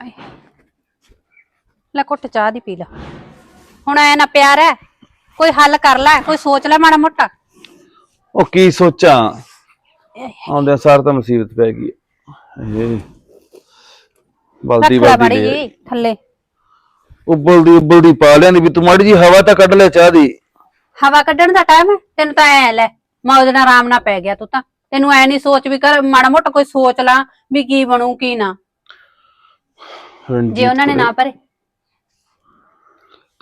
ਆਏ। ਲੈ ਘੁੱਟ ਚਾਹ ਦੀ ਪੀ ਲੈ। ਹੁਣ ਐ ਨਾ ਪਿਆਰ ਹੈ ਕੋਈ ਹੱਲ ਕਰ ਲੈ ਕੋਈ ਸੋਚ ਲੈ ਮਾੜਾ ਮੋਟਾ। ਉਹ ਕੀ ਸੋਚਾਂ? ਆਉਂਦੇ ਸਾਰ ਤਾਂ ਮੁਸੀਬਤ ਪੈ ਗਈ। ਇਹ ਬਲਦੀ ਰੱਖ ਲੈ ਬਲਦੀ ਮਾੜੀ ਦੇ। ਜੀ ਥੱਲੇ। ਉਬਲਦੀ ਉਬਲਦੀ ਪਾ ਲਿਆਂਦੀ ਵੀ ਤੂੰ ਮਾੜੀ ਜੀ ਹਵਾ ਤਾਂ ਕੱਢ ਲੈ ਚਾਹ ਦੀ। ਹਵਾ ਕੱਢਣ ਦਾ ਟਾਈਮ ਹੈ? ਤੈਨੂੰ ਤਾਂ ਐ ਲੈ ਮੌਜ ਨਾਲ ਆਰਾਮ ਨਾਲ ਪੈ ਗਿਆ ਤੂੰ ਤਾਂ। ਤੈਨੂੰ ਐ ਨਹੀਂ ਸੋਚ ਵੀ ਕਰ ਮਾੜਾ ਮੋਟਾ ਕੋਈ ਸੋਚ ਲਾ ਵੀ ਕੀ ਬਣੂ ਕੀ ਨਾ। ਜੇ ਉਹਨਾਂ ਨੇ ਨਾ ਭਰੇ।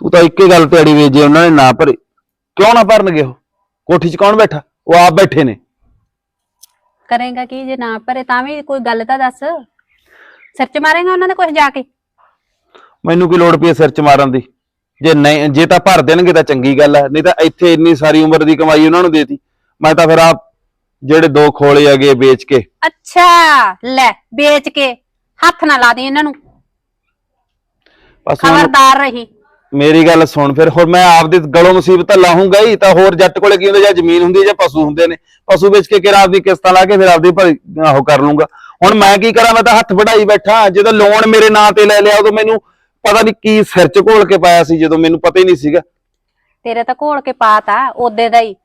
ਤੂੰ ਤਾਂ ਇੱਕੇ ਗੱਲ ਤੇ ਅੜੀ ਵੇ ਜੇ ਉਹਨਾਂ ਨੇ ਨਾ ਭਰੇ ਕਿਉਂ ਨਾ ਭਰਨਗੇ ਉਹ? ਕੋਠੀ 'ਚ ਕੌਣ ਬੈਠਾ? ਉਹ ਆਪ ਬੈਠੇ ਨੇ। ਕਰੇਗਾ ਕੀ ਜੇ ਨਾ ਭਰੇ ਤਾਂ ਵੀ ਕੋਈ ਗੱਲ ਤਾਂ ਦੱਸ। ਸਿਰ ਚ ਮਾਰੇਗਾ ਉਹਨਾਂ ਦੇ ਕੁਝ ਜਾ ਕੇ? ਮੈਨੂੰ ਕੀ ਲੋੜ ਪਈ ਹੈ ਸਿਰ 'ਚ ਮਾਰਨ ਦੀ? ਜੇ ਨਹੀਂ ਜੇ ਤਾਂ ਭਰ ਦੇਣਗੇ ਤਾਂ ਚੰਗੀ ਗੱਲ ਹੈ ਨਹੀਂ ਤਾਂ ਇੱਥੇ ਇੰਨੀ ਸਾਰੀ ਉਮਰ ਦੀ ਕਮਾਈ ਉਹਨਾਂ ਨੂੰ ਦੇਤੀ। ਮੈਂ ਤਾਂ ਫਿਰ ਆਪ ਜਿਹੜੇ ਦੋ ਖੋਲੇ ਹੈਗੇ ਵੇਚ ਕੇ। ਅੱਛਾ ਲੈ ਵੇਚ ਕੇ। ਹੱਥ ਨਾ ਲਾ ਦੇ ਇਹਨਾਂ ਨੂੰ। ਬਸ ਹੁਣ ਖਬਰਦਾਰ ਰਹੀ। ਮੇਰੀ ਗੱਲ ਸੁਣ ਫਿਰ ਹੋਰ ਮੈਂ ਆਪਦੇ ਗਲੋਂ ਮੁਸੀਬਤ ਲਾਹੂੰਗਾ ਹੀ ਤਾਂ ਹੋਰ ਜੱਟ ਕੋਲੇ ਕੀ ਹੁੰਦਾ ਜਾਂ ਜ਼ਮੀਨ ਹੁੰਦੀ ਹੈ ਜਾਂ ਪਸ਼ੂ ਹੁੰਦੇ ਨੇ। ਪਸ਼ੂ ਵੇਚ ਕੇ ਕਿਰਾ ਆਪਦੀ ਕਿਸ਼ਤਾਂ ਲਾ ਕੇ ਫਿਰ ਆਪਦੀ ਭਰੀ ਉਹ ਕਰ ਲੂੰਗਾ। ਹੁਣ ਮੈਂ ਕੀ ਕਰਾਂ ਮੈਂ ਤਾਂ ਹੱਥ ਵਢਾਈ ਬੈਠਾ। ਜਦੋਂ ਲੋਨ ਮੇਰੇ ਨਾਂ ਤੇ ਲੈ ਲਿਆ ਉਦੋਂ ਮੈਨੂੰ ਪਤਾ ਨਹੀਂ ਕੀ ਸਿਰ 'ਚ ਘੋਲ ਕੇ ਪਾਇਆ ਸੀ ਜਦੋਂ ਮੈਨੂੰ ਪਤਾ ਹੀ ਨਹੀਂ ਸੀਗਾ। ਤੇਰੇ ਤਾਂ ਘੋਲ ਕੇ ਪਾਤਾ ਉਹਦੇ ਦਾ ਹੀ।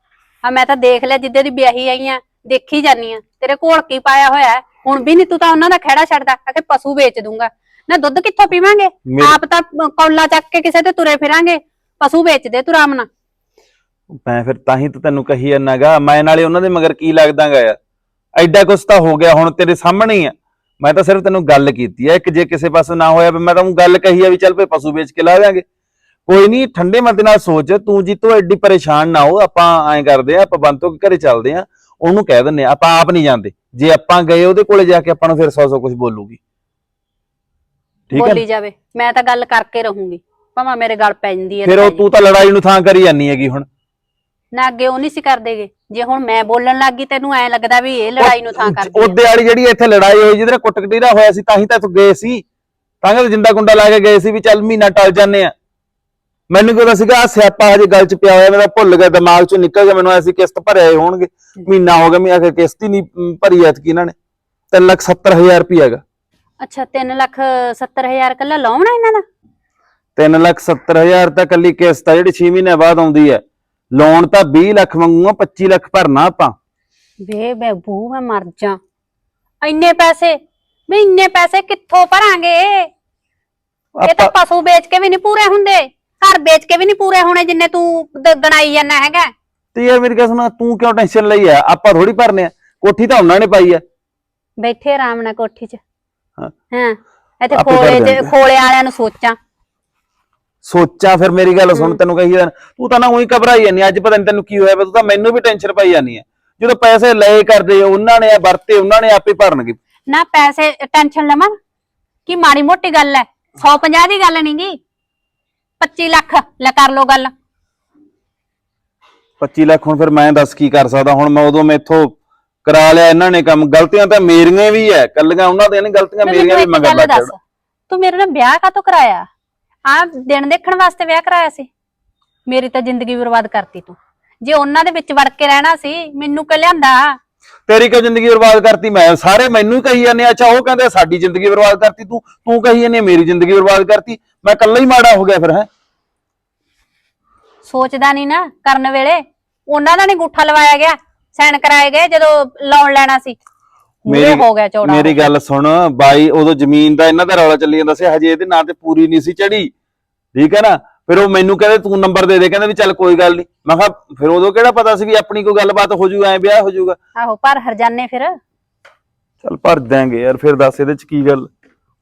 ਆ ਮੈਂ ਤਾਂ ਦੇਖ ਲਿਆ ਜਿੱਦੇ ਦੀ ਵਿਆਹੀ ਆਈ ਆ ਦੇਖੀ ਜਾਨੀ ਆ। ਤੇਰੇ ਘੋਲ ਕੀ ਪਾਇਆ ਹੋਇਆ? ਹੈ। ਹੁਣ ਵੀ ਨਹੀਂ ਤੂੰ ਤਾਂ ਉਹਨਾਂ ਦਾ ਖਹਿੜਾ ਛੱਡਦਾ ਆਖੇ ਪਸ਼ੂ ਵੇਚ ਦੂੰਗਾ। ਨਾ ਦੁੱਧ ਕਿੱਥੋਂ ਪੀਵਾਂਗੇ? ਮੇਰੇ- ਆਪ ਤਾਂ ਕੌਲਾ ਚੱਕ ਕੇ ਕਿਸੇ ਤੇ ਤੁਰੇ ਫਿਰਾਂਗੇ। ਪਸ਼ੂ ਵੇਚ ਦੇ ਤੂੰ ਆਰਾਮ ਨਾਲ। ਮੈਂ ਫਿਰ ਤਾਂ ਹੀ ਤਾਂ ਤੈਨੂੰ ਕਹੀ ਜਾਂਦਾਗਾ ਮੈਂ ਨਾਲੇ ਉਹਨਾਂ ਦੇ ਮਗਰ ਕੀ ਲੱਗਦਾਗਾ ਯਾਰ। ਐਡਾ ਕੁਛ ਤਾਂ ਹੋ ਗਿਆ ਹੁਣ ਤੇਰੇ ਸਾਹਮਣੇ ਹੀ ਆ। ਮੈਂ ਤਾਂ ਸਿਰਫ ਤੈਨੂੰ ਗੱਲ ਕੀਤੀ ਹੈ ਕਿ ਜੇ ਕਿਸੇ ਪਾਸੇ ਨਾ ਹੋਇਆ ਵੀ ਮੈਂ ਤਾਂ ਉਹ ਗੱਲ ਕਹੀ ਆ ਵੀ ਚੱਲ ਭਈ ਪਸ਼ੂ ਵੇਚ ਕੇ ਲਾ ਦਿਆਂਗੇ। ਕੋਈ ਨਹੀਂ ਠੰਡੇ ਮਨ ਦੇ ਨਾਲ ਸੋਚ ਤੂੰ ਜੀ ਤੋਂ ਐਡੀ ਪਰੇਸ਼ਾਨ ਨਾ ਹੋ ਆਪਾਂ ਐਂ ਕਰਦੇ ਆ ਆਪਾਂ ਬੰਤੋ ਕੇ ਘਰੇ ਚੱਲਦੇ ਆ ਉਹਨੂੰ ਕਹਿ ਦਿੰਨੇ ਆ ਆਪਾਂ ਆਪ ਨਹੀਂ ਜਾਂਦੇ ਜੇ ਆਪਾਂ ਗਏ ਉਹਦੇ ਕੋਲੇ ਜਾ ਕੇ ਆਪਾਂ ਨੂੰ ਫਿਰ ਸੌ ਸੌ ਕੁਝ ਬੋਲੂਗੀ। ਠੀਕ ਹੈ? ਬੋਲੀ ਜਾਵੇ। ਮੈਂ ਤਾਂ ਗੱਲ ਕਰਕੇ ਰਹੂੰਗੀ। ਭਾਵੇਂ ਮੇਰੇ ਗਲ ਪੈ ਜਾਂਦੀ ਹੈ ਫਿਰ ਉਹ ਤੂੰ ਤਾਂ ਲੜਾਈ ਨੂੰ ਥਾਂ ਕਰੀ ਜਾਨੀ ਹੈਗੀ ਹੁਣ। ਨਾ ਅੱਗੇ ਉਹ ਨਹੀਂ ਸੀ ਕਰਦੇਗੇ। ਜੇ ਹੁਣ ਮੈਂ ਬੋਲਣ ਲੱਗ ਗਈ ਤੈਨੂੰ ਐ ਲੱਗਦਾ ਵੀ ਇਹ ਲੜਾਈ ਨੂੰ ਥਾਂ ਕਰਦੀ ਹੈ। ਉਹਦੇ ਵਾਲੀ ਜਿਹੜੀ ਇੱਥੇ ਲੜਾਈ ਹੋਈ ਜਿਹਦੇ ਨਾਲ ਕੁੱਟ ਕਟੀਰਾ ਹੋਇਆ ਸੀ ਤਾਂ ਹੀ ਤਾਂ ਤੂੰ ਗਏ ਸੀ। ਤਾਂ ਕਿ ਜਿੰਦਾ ਗੁੰਡਾ ਲਾ ਕੇ ਗਏ ਸੀ ਵੀ ਚੱਲ ਮਹੀਨਾ ਟਲ ਜਾਂਦੇ ਆ। ਮੈਨੂੰ ਕਿਹਾ ਸੀਗਾ ਆਹ ਸਿਆਪਾ ਹਜੇ ਗੱਲ ਚ ਪਿਆ ਹੋਇਆ ਮੇਰਾ ਭੁੱਲ ਗਿਆ ਦਿਮਾਗ ਚੋਂ ਨਿਕਲ ਗਿਆ ਮੈਨੂੰ ਐਸੀ ਕਿਸ਼ਤ ਭਰੇ ਆਏ ਹੋਣਗੇ। ਮਹੀਨਾ ਹੋ ਗਿਆ ਮੈਂ ਆਖਿਰ ਕਿਸ਼ਤ ਹੀ ਨਹੀਂ ਅਮ, ਭਰੀ ਐਤਕੀ ਇਹਨਾਂ ਨੇ। 3 ਲੱਖ 70 ਹਜ਼ਾਰ ਰੁਪਇਆ ਹੈਗਾ। ਅੱਛਾ 3 ਲੱਖ 70 ਹਜ਼ਾਰ ਕੱਲਾ ਲਾਉਣਾ ਇਹਨਾਂ ਦਾ? 3 ਲੱਖ 70 ਹਜ਼ਾਰ ਤਾਂ ਕੱਲੀ ਕਿਸ਼ਤ ਆ ਜਿਹੜੀ 6 ਮਹੀਨੇ ਬਾਅਦ ਆਉਂਦੀ ਹੈ। ਲੋਨ ਤਾਂ 20 ਲੱਖ ਮੰਗੂਗਾ 25 ਲੱਖ ਭਰਨਾ ਆਪਾਂ। ਵੇ ਬੇਬੂ ਮੈਂ ਮਰ ਜਾ। ਇੰਨੇ ਪੈਸੇ? ਵੀ ਇੰਨੇ ਪੈਸੇ ਕਿੱਥੋਂ ਭਰਾਂਗੇ? ਇਹ ਤਾਂ ਆਪਾਂ ਪਸ਼ੂ ਵੇਚ ਕੇ ਵੀ ਨਹੀਂ ਪੂਰੇ ਹੁੰਦੇ। ਘਰ ਵੇਚ ਕੇ ਵੀ ਨਹੀਂ ਪੂਰੇ ਹੋਣੇ ਜਿੰਨੇ ਤੂੰ ਦ- ਗਣਾਈ ਜਾਂਦਾ ਹੈਗਾ। ਤੇ ਯਾਰ ਮੇਰੀ ਗੱਲ ਸੁਣ ਤੂੰ ਕਿਉਂ ਟੈਨਸ਼ਨ ਲਈ ਆ? ਆਪਾਂ ਥੋੜੀ ਭਰਨੇ ਆ। ਕੋਠੀ ਤਾਂ ਉਹਨਾਂ ਨੇ ਪਾਈ ਆ। ਬੈਠੇ ਆਰਾਮ ਨਾਲ ਕੋਠੀ 'ਚ। ਹਾਂ। ਹਾਂ। ਇੱਥੇ ਆਪੇ ਭਰ ਖੋਲੇ 'ਚ ਦਿਆਂਗੇ। ਖੋਲੇ ਵਾਲਿਆਂ ਨੂੰ ਸੋਚਾਂ। ਸੋਚਾਂ ਫਿਰ ਮੇਰੀ ਗੱਲ ਸੁਣ। ਤੈਨੂੰ ਕਹੀ ਜਾਨ ਤੂੰ ਤਾਂ ਨਾ ਉਹੀ ਘਬਰਾਈ ਜਾਂਦੀ ਅੱਜ ਪਤਾ ਨਹੀਂ ਤੈਨੂੰ ਕੀ ਹੋਇਆ ਵਾ, ਤੂੰ ਤਾਂ ਮੈਨੂੰ ਵੀ ਟੈਨਸ਼ਨ ਪਾਈ ਜਾਂਦੀ ਹੈ ਜਦੋਂ ਪੈਸੇ ਲਏ ਕਰਦੇ ਉਹਨਾਂ ਨੇ ਆ ਵਰਤੇ ਉਹਨਾਂ ਨੇ ਆਪੇ ਭਰਨਗੇ। ਨਾ ਪੈਸੇ ਟੈਨਸ਼ਨ ਲਵਾਂ। ਕੀ ਮਾੜੀ ਮੋਟੀ ਗੱਲ ਹੈ 150 ਦੀ ਗੱਲ ਨਹੀਂਗੀ 25 ਲੱਖ ਲੈ ਕਰ ਲੋ ਗੱਲ। 25 ਲੱਖ ਹੁਣ ਫਿਰ ਮੈਂ ਦੱਸ ਕੀ ਕਰ ਸਕਦਾ? ਹੁਣ ਮੈਂ ਉਦੋਂ ਮੈਥੋਂ ਕਰਾ ਲਿਆ ਇਹਨਾਂ ਨੇ ਕੰਮ ਗਲਤੀਆਂ ਤਾਂ ਮੇਰੀਆਂ ਵੀ ਐ ਕੱਲੀਆਂ ਉਹਨਾਂ ਦੀਆਂ ਨਹੀਂ ਗਲਤੀਆਂ ਮੇਰੀਆਂ ਵੀ ਮਗਰ ਲੱਗ ਦੱਸ ਤੂੰ ਮੇਰੇ ਨਾਲ ਵਿਆਹ ਕਾਤੋਂ ਕਰਾਇਆ? ਆ ਦਿਨ ਦੇਖਣ ਵਾਸਤੇ ਵਿਆਹ ਕਰਾਇਆ ਸੀ? ਮੇਰੀ ਤਾਂ ਜ਼ਿੰਦਗੀ ਬਰਬਾਦ ਕਰਤੀ ਤੂੰ। ਜੇ ਉਹਨਾਂ ਦੇ ਵਿੱਚ ਵੜ ਕੇ ਰਹਿਣਾ ਸੀ ਮੈਨੂੰ ਕਿ ਲਿਆਂਦਾ? ਤੇਰੀ ਕਿਉਂ ਜ਼ਿੰਦਗੀ ਬਰਬਾਦ ਕਰਤੀ? ਮੈਂ ਸਾਰੇ ਮੈਨੂੰ ਹੀ ਕਹੀ ਜਾਂਦੇ ਅੱਛਾ ਉਹ ਕਹਿੰਦੇ ਸਾਡੀ ਜ਼ਿੰਦਗੀ ਬਰਬਾਦ ਕਰਤੀ ਤੂੰ ਤੂੰ ਕਹੀ ਜਾਂਦੀ ਮੇਰੀ ਜ਼ਿੰਦਗੀ ਬਰਬਾਦ ਕਰਤੀ। ਮੈਂ ਇਕੱਲਾ ਹੀ ਮਾੜਾ ਹੋ ਗਿਆ ਫਿਰ ਹੈ? ਸੋਚਦਾ ਨਹੀਂ ਨਾ ਕਰਨ ਵੇਲੇ। ਉਹਨਾਂ ਦਾ ਨਹੀਂ ਗੁੱਠਾ ਲਵਾਇਆ ਗਿਆ। ਸਾਈਨ ਕਰਾਏ ਗਏ ਜਦੋਂ ਲੋਨ ਲੈਣਾ ਸੀ। ਮੇਰੇ ਹੋ ਗਿਆ ਚੌੜਾ। ਮੇਰੀ ਗੱਲ ਸੁਣ ਬਾਈ ਉਦੋਂ ਜ਼ਮੀਨ ਦਾ ਇਹਨਾਂ ਦਾ ਰੌਲਾ ਚੱਲੀ ਜਾਂਦਾ ਸੀ ਹਜੇ ਇਹਦੇ ਨਾਂ ਤੇ ਪੂਰੀ ਨਹੀਂ ਸੀ ਚੜੀ ਠੀਕ ਹੈ ਨਾ? ਫਿਰ ਉਹ ਮੈਨੂੰ ਕਹਿੰਦੇ ਤੂੰ ਨੰਬਰ ਦੇ ਦੇ। ਕਹਿੰਦੇ ਵੀ ਚੱਲ ਕੋਈ ਗੱਲ ਨਹੀਂ। ਮੈਂ ਕਿਹਾ ਫਿਰ ਉਦੋਂ ਕਿਹੜਾ ਪਤਾ ਸੀ ਵੀ ਆਪਣੀ ਕੋਈ ਗੱਲਬਾਤ ਹੋ ਜੂ ਐ ਵਿਆਹ ਹੋ ਜਾਊਗਾ ਆਹੋ ਪਰ ਹਰਜਾਨੇ ਫਿਰ। ਚੱਲ ਭਰ ਦਾਂਗੇ ਯਾਰ ਫਿਰ ਦੱਸ ਇਹਦੇ ਚ ਕੀ ਗੱਲ?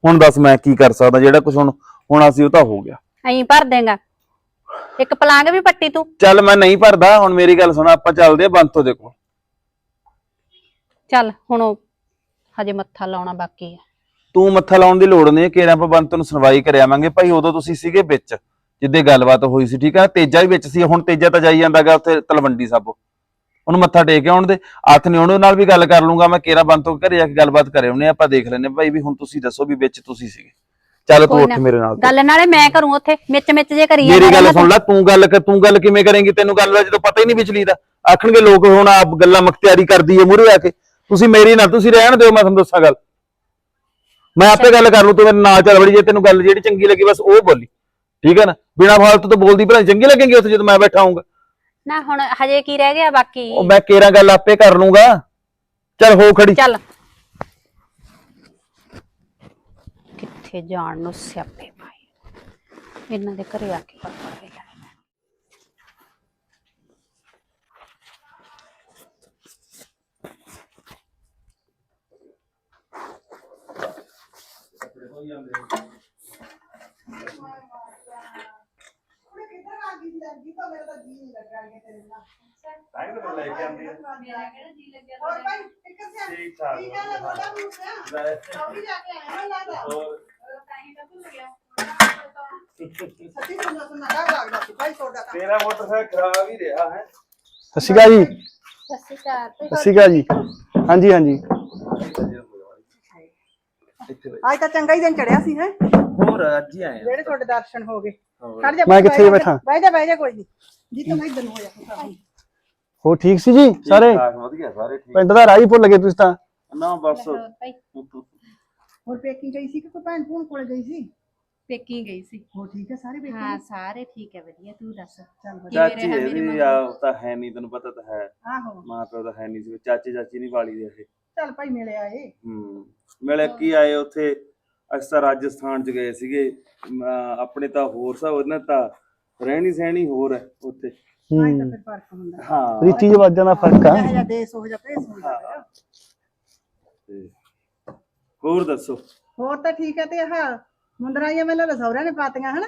ਹੁਣ ਦੱਸ ਮੈਂ ਕੀ ਕਰ ਸਕਦਾ ਜਿਹੜਾ ਕੁਝ ਹੁਣ ਹੋਣਾ ਸੀ ਉਹ ਤਾਂ ਹੋ ਗਿਆ। ਐਂ ਭਰ ਦੇਗਾ। ਇੱਕ ਪਲਾਂਗ ਵੀ ਪੱਟੀ ਤੂੰ। ਚੱਲ ਮੈਂ ਨਹੀਂ ਭਰਦਾ ਹੁਣ ਮੇਰੀ ਗੱਲ ਸੁਣ ਆਪਾਂ ਚੱਲਦੇ ਆ ਬੰਤੋ ਦੇ ਕੋਲ। ਚੱਲ ਹੁਣ ਉਹ ਹਜੇ ਮੱਥਾ ਲਾਉਣਾ ਬਾਕੀ ਹੈ ਤੂੰ ਮੱਥਾ ਲਾਉਣ ਦੀ ਲੋੜ ਨਹੀਂ ਕਿ ਆਪਾਂ ਬੰਤ ਨੂੰ ਸੁਣਵਾਈ ਕਰ ਆਵਾਂਗੇ। ਭਾਈ ਉਦੋਂ ਤੁਸੀਂ ਸੀਗੇ ਵਿੱਚ ਜਿੱਦੇ ਗੱਲਬਾਤ ਹੋਈ ਸੀ ਠੀਕ ਆ? ਤੇਜਾ ਵੀ ਵਿੱਚ ਸੀ ਹੁਣ ਤੇਜਾ ਤਾਂ ਜਾਈ ਜਾਂਦਾਗਾ ਉੱਥੇ ਤਲਵੰਡੀ ਸਾਬੋ। ਉਹਨੂੰ ਮੱਥਾ ਟੇਕ ਆਉਣ ਦੇ। ਹੱਥ ਨੇ ਉਹਦੇ ਨਾਲ ਵੀ ਗੱਲ ਕਰ ਲੂੰਗਾ ਮੈਂ ਕੇਰਾ ਬੰਤ ਤੋਂ ਘਰੇ ਜਾ ਕੇ ਗੱਲਬਾਤ ਕਰੇ ਉਹਨੇ ਆਪਾਂ ਦੇਖ ਲੈਨੇ ਭਾਈ ਵੀ ਹੁਣ ਤੁਸੀਂ ਦੱਸੋ ਵੀ ਵਿੱਚ ਤੁਸੀਂ ਸੀਗੇ। ਚੱਲ ਤੂੰ ਕੋਈ ਉੱਠ ਨਾ। ਮੇਰੇ ਨਾਲ। ਗੱਲ ਨਾਲੇ ਮੈਂ ਕਰੂੰ ਉੱਥੇ ਮਿੱਚ ਮਿੱਚ ਜੇ ਕਰੀ ਮੇਰੀ ਗੱਲ ਸੁਣ ਲੈ ਤੂੰ ਗੱਲ ਕਰ ਤੂੰ ਗੱਲ ਕਿਵੇਂ ਕਰੇਂਗੀ? ਤੈਨੂੰ ਗੱਲ ਦਾ ਜਦੋਂ ਪਤਾ ਹੀ ਨਹੀਂ ਵਿਚਲੀ ਦਾ। ਆਖਣਗੇ ਲੋਕ ਹੁਣ ਆਪ ਗੱਲਾਂ ਮਖਤਿਆਰੀ ਕਰਦੀ ਏ ਮੂਰੇ ਆ ਕੇ। ਤੁਸੀਂ ਮੇਰੀ ਨਾ ਤੁਸੀਂ ਰਹਿਣ ਦਿਓ ਮੈਂ ਤੁਹਾਨੂੰ ਦੱਸਾਂ ਗੱਲ। ਮੈਂ ਆਪੇ ਗੱਲ ਕਰ ਲੂ ਤੂੰ ਮੇਰੇ ਨਾਲ ਚੱਲ ਵੜੀ ਜੇ ਤੈਨੂੰ ਗੱਲ ਜਿਹੜੀ ਚੰਗੀ ਲੱਗੀ ਬਸ ਉਹ ਬੋਲੀ। ਠੀਕ ਹੈ ਨਾ? ਬਿਨਾ ਫਾਲਤੂ ਤੋਂ ਬੋਲਦੀ ਭਲਾ ਚੰਗੀ ਲੱਗੇਗੀ ਉੱਥੇ ਜਦੋਂ ਮੈਂ ਬੈਠਾ ਹੋਊਂਗਾ। ਨਾ ਹੁਣ ਹਜੇ ਕੀ ਰਹਿ ਗਿਆ ਬਾਕੀ? ਉਹ ਮੈਂ ਕੇਰਾਂ ਗੱਲ ਆਪੇ ਕਰ ਲੂੰਗਾ ਚੱਲ ਹੋ ਖੜੀ। ਚੱਲ। ਕਿੱਥੇ ਜਾਣ ਨੂੰ ਸਿਆਪੇ ਪਾਏ। ਇਹਨਾਂ ਦੇ ਘਰੇ ਆ ਕੇ ਪਤਾ ਵੇਲਾ ਹੋਰ ਭਾਈ ਕਿੱਥੇ ਸੇ ਠੀਕ ਠਾਕ ਠੀਕ ਹੈ ਬੋਲਾ ਪੁੱਛਿਆ ਕੌੜੀ ਜਾ ਕੇ ਆਇਆ ਮੈਂ ਲੱਗਦਾ ਸੱਚੀ ਸੁਣਨਾ ਸੁਣਨਾ ਡਰ ਲੱਗਦਾ ਸੀ ਭਾਈ ਤੁਹਾਡਾ ਤਾਂ ਤੇਰਾ ਮੋਟਰਸਾਈਕਲ ਖਰਾਬ ਹੀ ਰਿਹਾ ਹੈ। ਸਤਿ ਸ਼੍ਰੀ ਅਕਾਲ ਜੀ। ਸਤਿ ਸ਼੍ਰੀ ਅਕਾਲ। ਸਤਿ ਸ਼੍ਰੀ ਅਕਾਲ ਜੀ। ਹਾਂਜੀ ਹਾਂਜੀ। ਅੱਜ ਤਾਂ ਚੰਗਾ ਹੀ ਦਿਨ ਚੜਿਆ ਸੀ ਹੈ। ਹੋਰ ਅੱਜ ਹੀ ਆਏ ਆ। ਜਿਹੜੇ ਤੁਹਾਡੇ ਦਰਸ਼ਨ ਹੋ ਗਏ। ਖੜ ਜਾ ਮੈਂ ਕਿੱਥੇ ਜਾ, ਬੈਠਾ? ਬਹਿ ਜਾ ਬਹਿ ਜਾ ਕੋਈ ਨਹੀਂ ਜੀ ਤੂੰ ਇਧਰ ਨੂੰ ਹੋ ਜਾ ਹੋ ਠੀਕ ਸੀ ਜੀ ਸਾਰੇ? ਠੀਕ ਵਧੀਆ ਸਾਰੇ ਠੀਕ। ਪਿੰਡ ਦਾ ਰਾਹ ਹੀ ਭੁੱਲ ਗਏ ਤੁਸੀਂ ਤਾਂ। ਨਾ ਬਸ। ਹੋਰ ਪੇਕੀ ਗਈ ਸੀ ਕਿ ਕੋਈ ਭੈਣ ਭੂਣ ਕੋਲੇ ਗਈ ਸੀ? ਪੇਕੀ ਗਈ ਸੀ। ਹੋ ਠੀਕ ਹੈ ਸਾਰੇ ਪੇਕੀ? ਹਾਂ ਸਾਰੇ ਠੀਕ ਹੈ ਵਧੀਆ ਤੂੰ ਦੱਸ? ਚੱਲ ਵਧੀਆ। ਚਾਚੀ ਮੇਰੀ ਆ ਉਹ ਤਾਂ ਹੈ ਨਹੀਂ ਤੈਨੂੰ ਪਤਾ ਤਾਂ ਹੈ। ਆਹੋ। ਮਾਂ ਪਿਓ ਤਾਂ ਹੈ ਨਹੀਂ ਸੀ ਚਾਚੇ ਚਾਚੀ ਨਹੀਂ ਵਾਲੀ ਦੇ ਇਹ। ਚੱਲ ਭਾਈ ਮਿਲੇ ਆਏ। ਹੂੰ। ਮਿਲੇ ਕੀ ਆਏ ਉੱਥੇ? ਅਸੀਂ ਤਾਂ ਰਾਜਸਥਾਨ ਚ ਗਏ ਸੀਗੇ। ਅਮ, ਆਪਣੇ ਤਾਂ ਹੋਰ ਸਾ ਉਹਨਾਂ ਤਾਂ ਰਹਿਣੀ ਸਹਿਣੀ ਹੋਰ ਹੈ ਉੱਥੇ। ਆਈ ਤਾਂ ਹੂੰ। ਫਿਰ ਫ਼ਰਕ ਹੁੰਦਾ। ਹਾਂ। ਰੀਤੀ ਰਿਵਾਜਾਂ ਦਾ ਫ਼ਰਕ ਆ। ਇਹ ਜਿਹਾ ਦੇਸ਼ ਭੇਸ। ਤੇ ਹੋਰ ਦੱਸੋ? ਹੋਰ ਤਾਂ ਠੀਕ ਹੈ ਤੇ ਆਹ ਮੁੰਦਰਾਈਆਂ ਮੈਨੂੰ ਲੱਗਦਾ ਸਹੁਰਿਆਂ ਨੇ ਪਾਤੀਆਂ ਹਨਾ?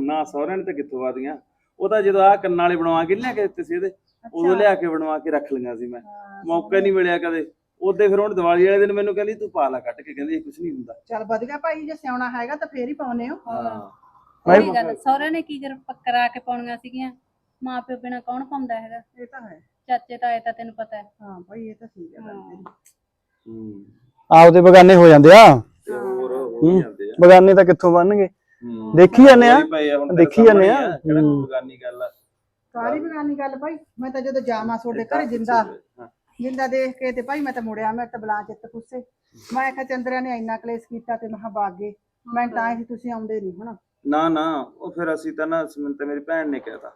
ਨਾ ਸਹੁਰਿਆਂ ਨੇ ਤਾਂ ਕਿੱਥੋਂ ਵਾਦੀਆਂ ਉਹ ਤਾਂ ਜਦੋਂ ਆ ਕੰਨਾਂ ਵਾਲੇ ਬਣਵਾ ਕੇ ਨੀ ਲਿਆ ਕੇ ਦਿੱਤੇ ਸੀ ਇਹਦੇ ਉਦੋਂ ਲਿਆ ਕੇ ਬਣਵਾ ਕੇ ਰੱਖ ਲਈਆਂ ਸੀ ਮੈਂ। ਮੌਕਾ ਨਹੀਂ ਮਿਲਿਆ ਕਦੇ। ਉਹਦੇ ਫਿਰ ਹੁਣ ਦੀਵਾਲੀ ਵਾਲੇ ਦਿਨ ਮੈਨੂੰ ਕਹਿੰਦੀ ਤੂੰ ਪਾ ਲਾ ਕੱਟ ਕੇ ਕਹਿੰਦੀ ਇਹ ਕੁਝ ਨਹੀਂ ਹੁੰਦਾ। ਚੱਲ ਵਧੀਆ ਭਾਈ ਜੇ ਸਿਆਉਣਾ ਹੈਗਾ ਤਾਂ ਫੇਰ ਹੀ ਪਾਉਨੇ ਹੋ। ਹਾਂ। ਕੋਈ ਗੱਲ ਸਹੁਰੇ ਨੇ ਕੀ ਕਰ ਕਰਾ ਕੇ ਪਾਉਣੀਆਂ ਸੀਗੀਆਂ? ਮਾਂ ਪਿਓ ਬਿਨਾ ਕੌਣ ਪਾਉਂਦਾ ਹੈਗਾ? ਇਹ ਤਾਂ ਹੈ। ਚਾਚੇ ਤਾਏ ਤਾਂ ਤੈਨੂੰ ਪਤਾ ਹੈ। ਹਾਂ ਭਾਈ ਇਹ ਤਾਂ ਠੀਕ ਹੈ ਗੱਲ ਤੇਰੀ ਹੂੰ। ਆਪਦੇ ਬਗਾਨੇ ਹੋ ਜਾਂਦੇ ਆ? ਤੇ ਹੋਰ ਹੋ ਹੀ। ਜਾਂਦੇ ਆ। ਬਗਾਨੇ ਤਾਂ ਕਿੱਥੋਂ ਬਣਨਗੇ? ਹੂੰ। ਦੇਖੀ ਜਾਂਦੇ ਆ? ਹੋਈ ਪਏ ਹੁਣ ਤੇਰੇ ਦੇਖੀ ਜਾਂਦੇ ਆ। ਸਾਹਮਣੇ ਕਿਹੜਾ ਹੂੰ। ਕੋਈ ਬਗਾਨੀ ਗੱਲ ਆ। ਸਾਰੀ ਬਗਾਨੀ ਗੱਲ ਭਾਈ? ਮੈਂ ਤਾਂ ਜਦੋਂ ਜਾਵਾਂ ਤੁਹਾਡੇ ਘਰ ਜਿੰਦਾ। ਹਾਂ। ਜਿੰਦਾ ਦੇਖ ਕੇ ਤੇ ਭਾਈ ਮੈਂ ਤਾਂ ਮੁੜਿਆ ਮੈਂ ਤਾਂ ਬਲਾ ਚਿੱਤ ਪੁੱਸੇ ਮੈਂ ਕਿਹਾ ਚੰਦਰਿਆ ਨੇ ਇੰਨਾ ਕਲੇਸ਼ ਕੀਤਾ ਤੇ ਮਹਾ ਬਾਗੇ। ਮੈਂ ਤਾਂ ਹੀ ਤੁਸੀਂ ਆਉਂਦੇ ਨਹੀਂ ਹੁਣ ਨਾ ਨਾ ਉਹ ਫਿਰ ਅਸੀਂ ਤਾਂ ਨਾ ਮੈਨੂੰ ਤੇ ਮੇਰੀ ਭੈਣ ਨੇ ਕਹਿਤਾ।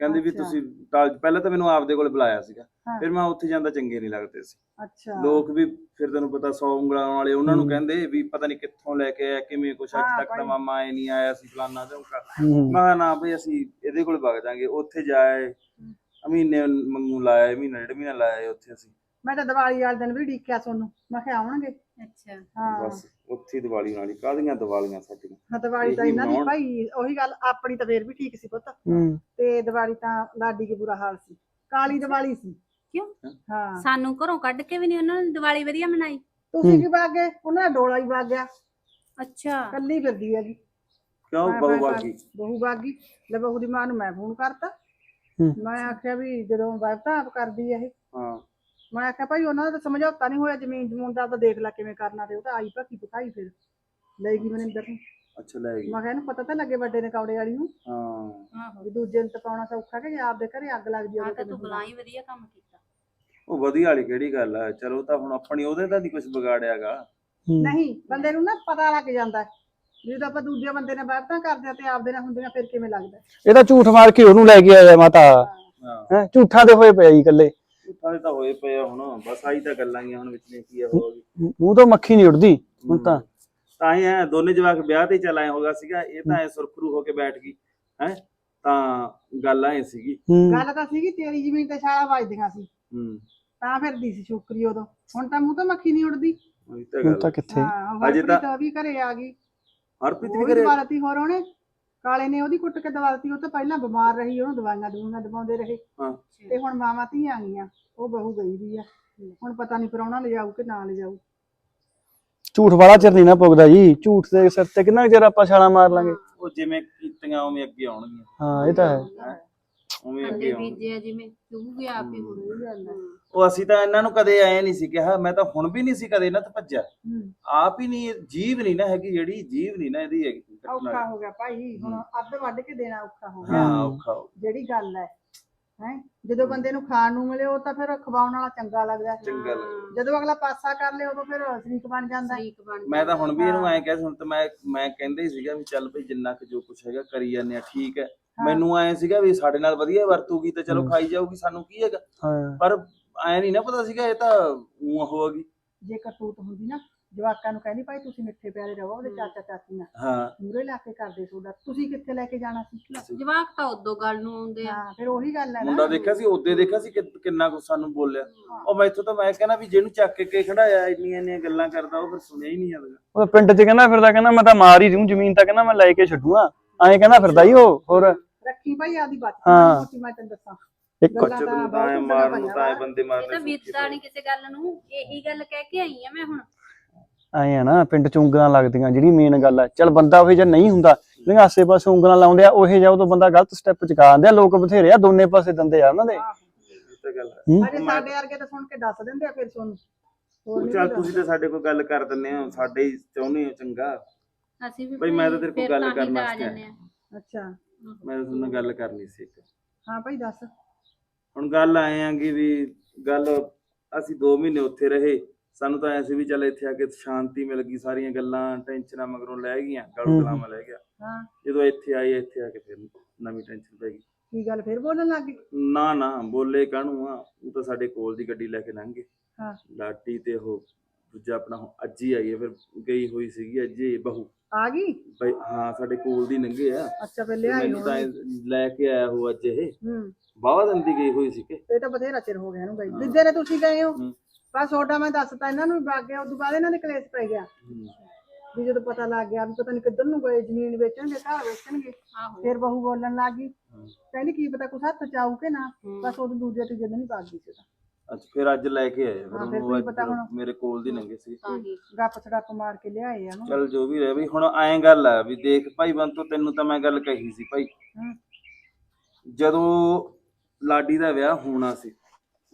ਕਹਿੰਦੀ ਵੀ। ਤੁਸੀਂ ਟਾਲ ਪਹਿਲਾਂ ਤਾਂ ਮੈਨੂੰ ਆਪਦੇ ਕੋਲ ਬੁਲਾਇਆ ਸੀਗਾ। ਫਿਰ ਮੈਂ ਉੱਥੇ ਜਾਂਦਾ ਚੰਗੇ ਨਹੀਂ ਲੱਗਦੇ ਸੀ। ਅੱਛਾ। ਲੋਕ ਵੀ ਫਿਰ ਤੈਨੂੰ ਪਤਾ ਸੌ ਉਂਗਲਾਂ ਵਾਲੇ ਉਹਨਾਂ ਨੂੰ ਕਹਿੰਦੇ ਵੀ ਪਤਾ ਨਹੀਂ ਕਿੱਥੋਂ ਲੈ ਕੇ ਆਇਆ ਕਿਵੇਂ ਕੁਛ ਅੱਜ ਤੱਕ ਤਾਂ। ਮਾਮਾ ਆਏ ਨਹੀਂ ਆਇਆ ਸੀ ਫਲਾਨਾ ਧਮਕਾ ਹੂੰ। ਮੈਂ ਕਿਹਾ ਨਾ ਭਈ ਅਸੀਂ ਇਹਦੇ ਕੋਲ ਵਗ ਜਾਾਂਗੇ ਉੱਥੇ ਜਾਏ। ਮਹੀਨੇ ਮੰਗੂ ਲਾਇਆ ਮਹੀਨਾ ਡੇਢ ਮਹੀਨਾ ਲਾਇਆ ਉੱਥੇ ਅਸੀਂ। ਮੈਂ ਤਾਂ ਦੀਵਾਲੀ ਵਾਲੇ ਦਿਨ ਵੀ ਢੀਕਿਆ ਤੁਹਾਨੂੰ ਮੈਂ ਕਿਹਾ ਆਉਣਗੇ। ਅੱਛਾ। ਹਾਂ। ਬਸ ਉੱਥੇ ਹੀ ਦੀਵਾਲੀ ਨਾਲ ਹੀ ਕਾਹਦੀਆਂ ਦੀਵਾਲੀਆਂ ਸਾਡੀਆਂ? ਹਾਂ ਦੀਵਾਲੀ ਤਾਂ ਇਹੀ ਇਹਨਾਂ ਦੀ ਮਨਾਉਣ। ਭਾਈ ਉਹੀ ਗੱਲ ਆਪਣੀ ਤਾਂ ਫੇਰ ਵੀ ਠੀਕ ਸੀ ਪੁੱਤ। ਹੂੰ। ਤੇ ਦੀਵਾਲੀ ਤਾਂ ਲਾਡੀ ਕੇ ਬੁਰਾ ਹਾਲ ਸੀ। ਕਾਲੀ ਦੀਵਾਲੀ ਸੀ। ਕਿਉਂ? ਹਾਂ? ਸਾਨੂੰ ਘਰੋਂ ਕੱਢ ਕੇ ਵੀ ਨਹੀਂ ਉਹਨਾਂ ਨੇ ਦੀਵਾਲੀ ਵਧੀਆ ਮਨਾਈ। ਤੁਸੀਂ ਕੀ ਵਗ ਗਏ? ਉਹਨਾਂ ਦਾ ਡੋਲਾ ਹੀ ਵਗ ਗਿਆ। ਅੱਛਾ। ਕੱਲੀ ਫਿਰਦੀ ਹੈਗੀ। ਕਿਉਂ? ਮੈਂ- ਬਹੁ ਮੈਂ ਬਾਗੀ। ਬਹੂ ਬਾਗੀ। ਲੈ ਬਹੂ ਦੀ ਮਾਂ ਨੂੰ ਮੈਂ ਫੋਨ ਕਰਤਾ। ਮੈਂ ਆਖਿਆ ਵੀ ਜਦੋਂ ਵਰਤਾ ਆਪ ਕਰਦੀ ਇਹ। ਹਾਂ। ਮੈਂ ਆਖਿਆ ਭਾਈ ਉਹਨਾਂ ਦਾ ਤਾਂ ਸਮਝੌਤਾ ਨਹੀਂ ਹੋਇਆ ਜ਼ਮੀਨ ਜਮੂਨ ਦਾ ਤਾਂ ਦੇਖ ਲੈ ਕਿਵੇਂ ਕਰਨਾ ਤੇ ਉਹ ਤਾਂ ਆਈ ਭੱਕੀ ਪਕਾਈ ਫਿਰ। ਲੈ ਗਈ ਮਨਿੰਦਰ ਨੂੰ। ਅੱਛਾ ਲੈ ਗਈ। ਮੈਂ ਕਿਹਾ ਇਹਨੂੰ ਪਤਾ ਤਾਂ ਲੱਗੇ ਵੱਡੇ ਨੇ ਕੌੜੇ ਵਾਲੀ ਨੂੰ। ਹਾਂ। ਆਹੋ ਵੀ ਦੂਜੇ ਨੂੰ ਤਪਾਉਣਾ ਸੌਖਾ ਕਿ ਜੇ ਆਪਦੇ ਘਰੇ ਅੱਗ ਲੱਗ ਆ ਜਾਵੇ ਤਾਂ ਤੂੰ ਬਲਾਈ ਵਧੀਆ ਕੰਮ ਕੀਤਾ। ਉਹ ਵਧੀਆ ਵਾਲੀ ਕਿਹੜੀ ਗੱਲ ਆ? ਚਲੋ ਤਾਂ ਹੁਣ ਆਪਣੀ ਉਹਦੇ ਤਾਂ ਨਹੀਂ ਕੁਝ ਵਿਗਾੜਿਆਗਾ। ਹੂੰ। ਨਹੀਂ ਬੰਦੇ ਨੂੰ ਨਾ ਪਤਾ ਲੱਗ ਜਾਂਦਾ। ਹੈ। ਜਦੋਂ ਆਪਾਂ ਦੂਜੇ ਬੰਦੇ ਨਾਲ ਬਾਤਾਂ ਕਰਦੇ ਆ ਤੇ ਆਪਦੇ ਨਾਲ ਹੁੰਦੀਆਂ ਫਿਰ ਕਿਵੇਂ ਲੱਗਦਾ? ਇਹ ਤਾਂ ਝੂਠ ਮਾਰ ਕੇ ਉਹਨੂੰ ਲੈ ਕੇ ਆਇਆ ਮਾਤਾ। ਹਾਂ। ਹੈ ਝੂਠਾਂ ਦੇ ਹੋਏ ਪਿਆ ਜੀ ਇਕੱਲੇ। ਸਾਰੇ ਤਾਂ ਹੋਏ ਪਏ ਆ ਹੁਣ ਬਸ ਆਹੀ ਤਾਂ ਗੱਲਾਂ ਗੀਆਂ ਹੁਣ ਵਿਚਲੇ ਕੀ ਆ ਹੋ ਗਈ ਮੂੰਹ ਤੋਂ ਮੱਖੀ ਨਹੀਂ ਉੱਡਦੀ ਹੁਣ ਤਾਂ। ਤਾਂ ਹੀ ਐ ਦੋਨੇ ਜਵਾਕ ਵਿਆਹ ਤੇ ਚਲਾਏ ਹੋਗਾ ਸੀਗਾ ਇਹ ਤਾਂ ਐ ਸੁਰਖਰੂ ਹੋ ਕੇ ਬੈਠ ਗਈ ਹੈ। ਤਾਂ ਗੱਲ ਐ ਸੀਗੀ। ਹੂੰ। ਗੱਲ ਤਾਂ ਸੀਗੀ ਤੇਰੀ ਜ਼ਮੀਨ ਤੇ ਛਾਲਾ ਵੱਜਦੀਆਂ ਸੀ। ਹੂੰ। ਤਾਂ ਫਿਰਦੀ ਸੀ ਉਦੋਂ। ਹੁਣ ਤਾਂ ਮੂੰਹ ਤੋਂ ਮੱਖੀ ਨਹੀਂ ਉੱਡਦੀ। ਉਹੀ ਤਾਂ ਹੁਣ ਗੱਲ ਤਾਂ ਕਿੱਥੇ? ਹਾਂ ਅਜੇ ਹਰਪ੍ਰੀਤ ਤਾਂ- ਵੀ ਘਰੇ ਆ ਗਈ। ਹਰਪ੍ਰੀਤ ਵੀ ਕਰੇ ਦਵਾਲਤੀ ਹੋਰ ਉਹਨੇ? ਕਾਲੇ ਨੇ ਉਹਦੀ ਕੁੱਟ ਕੇ ਦਵਾਲਤੀ ਉਹ ਤਾਂ ਪਹਿਲਾਂ ਬਿਮਾਰ ਰਹੀ ਉਹਨੂੰ ਦਵਾਈਆਂ ਦਵਾਈਆਂ ਦਵਾਉਂਦੇ ਰਹੇ। ਹਾਂ। ਤੇ ਹੁਣ ਮਾਵਾਂ ਧੀਆਂ ਆ ਗਈਆਂ ਉਹ ਬਹੂ ਗਈ ਵੀ ਆ। ਹੁਣ ਪਤਾ ਨਹੀਂ ਪਰਾਉਣਾ ਲਿਜਾਊ ਕਿ ਨਾ ਲਿਜਾਊ। ਝੂਠ ਵਾਲਾ ਚਿਰ ਨਹੀਂ ਨਾ ਪੁੱਗਦਾ ਜੀ ਝੂਠ ਦੇ ਸਿਰ ਤੇ ਕਿੰਨਾ ਕੁ ਚਿਰ ਆਪਾਂ ਛਾਲਾ ਮਾਰ ਲਾਂਗੇ। ਉਹ ਜਿਵੇਂ ਕੀਤੀਆਂ ਉਵੇਂ ਅੱਗੇ ਆਉਣਗੀਆਂ। ਹਾਂ ਇਹ ਤਾਂ ਹੈ। ਉਵੇਂ ਅੱਗੇ ਜਿਵੇਂ ਆਪ ਹੀ ਉਹ ਅਸੀਂ ਤਾਂ ਇਹਨਾਂ ਨੂੰ ਕਦੇ ਐ ਨਹੀਂ ਸੀ ਕਿਹਾ ਮੈਂ ਤਾਂ ਹੁਣ ਵੀ ਨਹੀਂ ਸੀ ਕਦੇ ਇਹਨਾਂ ਤੋਂ ਭੱਜਿਆ। ਹੂੰ। ਆਪ ਹੀ ਨਹੀਂ ਜੀਵ ਨਹੀਂ ਨਾ ਹੈਗੀ ਜਿਹੜੀ ਜੀਵ ਨਹੀਂ ਨਾ ਇਹਦੀ ਹੈਗੀ ਕੱਟਣ ਔਖਾ ਵਾਲੀ। ਹੋ ਗਿਆ ਭਾਈ ਹੁਣ ਅੱਧ ਵੱਢ ਕੇ ਦੇਣਾ ਔਖਾ ਹੋ ਗਿਆ। ਹਾਂ ਔਖਾ ਹੋ ਜਿਹੜੀ ਗੱਲ ਹੈ ਹੈ ਜਦੋਂ ਬੰਦੇ ਨੂੰ ਖਾਣ ਨੂੰ ਮਿਲੇ ਉਹ ਤਾਂ ਫਿਰ ਖਵਾਉਣ ਵਾਲਾ ਚੰਗਾ ਲੱਗਦਾ। ਹੈ। ਚੰਗਾ ਲੱਗਦਾ। ਜਦੋਂ ਅਗਲਾ ਪਾਸਾ ਕਰ ਲੇ ਉਦੋਂ ਫਿਰ ਸ਼ਰੀਕ ਬਣ ਜਾਂਦਾ। ਹੈ। ਸ਼ਰੀਕ ਬਣ ਮੈਂ ਤਾਂ ਹੁਣ ਵੀ ਇਹਨੂੰ ਐਂ ਕਹਿ ਹੁਣ ਤਾਂ ਮੈਂ ਮੈਂ ਕਹਿੰਦਾ ਹੀ ਸੀਗਾ ਵੀ ਚੱਲ ਭਈ ਜਿੰਨਾ ਕੁ ਜੋ ਕੁਛ ਹੈਗਾ ਕਰੀ ਜਾਂਦੇ ਆ ਠੀਕ ਹੈ। ਮੈਨੂੰ ਐਂ ਸੀਗਾ ਵੀ ਸਾਡੇ ਨਾਲ ਵਧੀਆ ਵਰਤੂਗੀ ਤੇ ਚਲੋ ਖਾਈ ਜਾਊਗੀ ਸਾਨੂੰ ਕੀ ਹੈਗਾ? ਹਾਂ। ਪਰ ਐਂ ਨਹੀਂ ਨਾ ਪਤਾ ਸੀਗਾ ਇਹ ਤਾਂ ਊਂ ਹੋਗੀ ਜੇ ਕਰਤੂਤ ਹੁੰਦੀ ਨਾ ਜਵਾਕਾਂ ਨੂੰ ਕਹਿੰਦੀ ਭਾਈ ਤੁਸੀਂ ਮਿੱਠੇ ਪਿਆਰੇ ਰਹੋ ਉਹਦੇ ਚਾਚਾ ਚਾਚੀ ਨਾਲ। ਹਾਂ। ਮੂਰੇ ਲਾ ਕੇ ਕਰਦੇ ਤੁਹਾਡਾ। ਤੁਸੀਂ ਕਿੱਥੇ ਲੈ ਕੇ ਜਾਣਾ ਸੀ? ਜਵਾਕ ਤਾਂ ਉਦੋਂ ਗੱਲ ਨੂੰ ਆਉਂਦੇ ਆ। ਹਾਂ ਫਿਰ ਉਹੀ ਗੱਲ ਹੈ ਨਾ। ਮੁੰਡਾ ਦੇਖਿਆ ਸੀ ਉਹਦੇ ਦੇਖਿਆ ਸੀ ਕਿ- ਕਿੰਨਾ ਕੁ ਸਾਨੂੰ ਬੋਲਿਆ। ਉਹ ਮੈਥੋਂ ਤਾਂ ਮੈਂ ਕਹਿੰਦਾ ਵੀ ਜਿਹਨੂੰ ਚੱਕ ਕੇ ਕੇ ਖੜਾਇਆ ਇੰਨੀਆਂ ਇੰਨੀਆਂ ਗੱਲਾਂ ਕਰਦਾ ਉਹ ਫਿਰ ਸੁਣਿਆ ਹੀ ਨਹੀਂ ਜਾਂਦਾ। ਉਹ ਪਿੰਡ 'ਚ ਕਹਿੰਦਾ ਫਿਰਦਾ ਕਹਿੰਦਾ ਮੈਂ ਤਾਂ ਮਾਰ ਹੀ ਦੂੰ ਜ਼ਮੀਨ ਤਾਂ ਕਹਿੰਦਾ ਮੈਂ ਲੈ ਕੇ ਛੱਡੂਗਾ। ਐਂ ਕਹਿੰਦਾ ਫਿਰਦਾ ਹੀ ਉਹ ਹੋਰ। ਰੱਖੀ ਭਾਈ ਆਦੀ ਬਾਤ। ਹਾਂ। ਮੋਟੀ ਮੈਂ ਤੈਨੂੰ ਦੱਸਾਂ। ਇੱਕ ਗੱਲਾਂ ਬੱਚੇ ਤਾਂ ਨੂੰ ਤਾਂ ਬਹੁਤ ਐਂ ਗੱਲਾਂ ਮਾਰਨ ਨੂੰ ਤਾਂ ਐਂ ਪਾਈਆਂ ਬੰਦੇ ਇਹ ਮਾਰਨੇ ਤਾਂ ਸੌਖੇ ਵਿਦਦਾ ਨਹੀਂ ਕਿਸੇ ਗੱਲ ਨੂੰ। ਇਹੀ ਗੱਲ ਕਹਿ ਕੇ ਆਈ ਆ ਮੈਂ ਹੁਣ। ਐਂ ਆ ਨਾ ਪਿੰਡ 'ਚ ਉਂਗਲਾਂ ਲੱਗਦੀਆਂ ਜਿਹੜੀ ਮੇਨ ਗੱਲ ਆ। ਚੱਲ ਬੰਦਾ ਉਹ ਜਿਹਾ ਨਹੀਂ ਹੁੰਦਾ। ਜਿਹੜੀਆਂ ਆਸੇ ਪਾਸੇ ਉਂਗਲਾਂ ਲਾਉਂਦੇ ਆ ਉਹੇ ਜਿਹਾ ਉਦੋਂ ਬੰਦਾ ਗਲਤ ਸਟੈਪ ਚ ਆਉਂਦੇ ਆ। ਲੋਕ ਬਥੇਰੇ ਆ ਦੋਨੇ ਪਾਸੇ ਦੰਦੇ ਆ ਉਹਨਾਂ ਦੇ। ਇਹ ਤਾਂ ਗੱਲ ਹੈ। ਹੂੰ। ਅਜੇ ਸਾਡੇ ਵਰਗੇ ਤਾਂ ਸੁਣ ਕੇ ਦੱਸ ਦਿੰਦੇ ਆ ਫਿਰ ਤੁਹਾਨੂੰ। ਹੋਰ ਉਹ ਨੀ ਚੱਲ ਕੋਈ ਤੁਸੀਂ ਤਾਂ ਸਾਡੇ ਕੋਲ ਗੱਲ ਕਰ ਦਿੰਦੇ ਹੋ। ਸਾਡੇ ਹੀ ਚਾਹੁੰਦੇ ਹੋ ਚੰਗਾ। ਅਸੀਂ ਵੀ ਬਈ ਮੈਂ ਤਾਂ ਤੇਰੇ ਕੋਲ ਫਿਰ ਗੱਲ ਤਾਂ ਹੀ ਕਰਨ ਤਾਂ ਆ ਵਾਸਤੇ ਜਾਂਦੇ ਆ। ਦੱਸਦਾ। ਅੱਛਾ। ਮੈਂ ਤਾਂ ਤੁਹਾਨੂੰ ਗੱਲ ਕਰਨੀ ਸੀ ਇੱਕ। ਹਾਂ ਭਾਈ ਦੱਸ। ਹੁਣ ਗੱਲ ਆਏ ਆਂਗੀ ਵੀ ਗੱਲ ਅਸੀਂ 2 ਮਹੀਨੇ ਉੱਥੇ ਰਹੇ ਸਾਨੂੰ ਤਾਂ ਐ ਸੀ ਵੀ ਚੱਲ ਇੱਥੇ ਆ ਕੇ ਸ਼ਾਂਤੀ ਮਿਲ ਗਈ ਸਾਰੀਆਂ ਗੱਲਾਂ ਟੈਨਸ਼ਨਾਂ ਮਗਰੋਂ ਲੈ ਗਈਆਂ ਗਲੂ ਹੂੰ। ਕਲਾਮਾ ਲੈ ਗਿਆ। ਹਾਂ। ਜਦੋਂ ਇੱਥੇ ਆਏ ਇੱਥੇ ਆ ਕੇ ਫਿਰ ਨਵੀਂ ਟੈਨਸ਼ਨ ਪੈ ਗਈ। ਕੀ ਗੱਲ ਫਿਰ ਬੋਲਣ ਲੱਗ ਗਈ ਨਾ ਨਾ ਬੋਲੇ ਕਾਹਨੂੰ ਆ? ਉਹ ਤਾਂ ਸਾਡੇ ਕੋਲ ਦੀ ਗੱਡੀ ਲੈ ਕੇ ਲੰਘ ਗਏ। ਹਾਂ। ਲਾਟੀ ਤੇ ਉਹ ਦੂਜਾ ਆਪਣਾ ਅੱਜ ਹੀ ਆਈ ਹੈ ਫਿਰ ਗਈ ਹੋਈ ਸੀਗੀ ਅੱਜ ਬਹੂ। ਆ ਗਈ? ਬਈ ਹਾਂ ਸਾਡੇ ਕੋਲ ਦੀ ਲੰਘੇ ਆ। ਅੱਛਾ ਫਿਰ ਲਿਆਈ ਮੈਨੂੰ ਤਾਂ ਇਹ ਲੈ ਕੇ ਆਇਆ ਹੋ ਅੱਜ ਇਹ। ਹੂੰ। ਬਾਵਾ ਦਿਨ ਦੀ ਗਈ ਹੋਈ ਸੀ ਕਿ। ਇਹ ਤਾਂ ਬਥੇਰਾ ਚਿਰ ਹੋ ਗਿਆ ਇਹਨੂੰ ਗਈ। ਜਿੱਦੇ ਨੇ ਤੁਸੀਂ ਗਏ ਹੋ? ਹੂੰ। ਬਸ ਛੋਟਾ ਮੈਂ ਦੱਸਤਾ ਇਹਨਾਂ ਨੂੰ ਵੀ ਵਗ ਗਿਆ ਉਦੋਂ ਬਾਅਦ ਇਹਨਾਂ ਦੇ ਕਲੇਸ਼ ਪੈ ਗਿਆ। ਹੂੰ। ਵੀ ਜਦੋਂ ਪਤਾ ਲੱਗ ਗਿਆ ਵੀ ਪਤਾ ਨਹੀਂ ਕਿੱਧਰ ਨੂੰ ਗਏ ਜ਼ਮੀਨ ਵੇਚਣਗੇ ਘਰ ਵੇਚਣਗੇ। ਆਹੋ। ਫਿਰ ਬਹੂ ਬੋਲਣ ਲੱਗ ਗਈ। ਕਹਿੰਦੀ ਕੀ ਪਤਾ ਕੁਛ ਹੱਥ ਚ ਆਊ ਕਿ ਨਾ। ਬਸ ਉਦੋਂ ਦੂਜੇ ਤੀਜੇ ਦਿਨ ਹੀ ਭੱਜ ਗਈ ਸੀ ਤਾਂ। ਅੱਜ ਫਿਰ ਅੱਜ ਲੈ ਕੇ ਆਏ ਫਿਰ ਹਾਂ, ਫਿਰ ਉਹਨੂੰ ਕੀ ਅੱਜ ਪਤਾ ਹੁਣ। ਮੇਰੇ ਕੋਲ ਦੀ ਲੰਘੇ ਸੀ। ਤਾਂ ਹੀ ਗੱਪ ਛੜਾਪ ਮਾਰ ਕੇ ਲਿਆਏ ਆ ਨੂੰ। ਚੱਲ ਜੋ ਵੀ ਰਹੇ ਵੀ ਹੁਣ ਐਂ ਗੱਲ ਆ ਵੀ ਦੇਖ ਭਾਈ ਬੰਤੋ ਤੈਨੂੰ ਤਾਂ ਮੈਂ ਗੱਲ ਕਹੀ ਸੀ ਭਾਈ। ਜਦੋਂ ਲਾਡੀ ਦਾ ਵਿਆਹ ਹੋਣਾ ਸੀ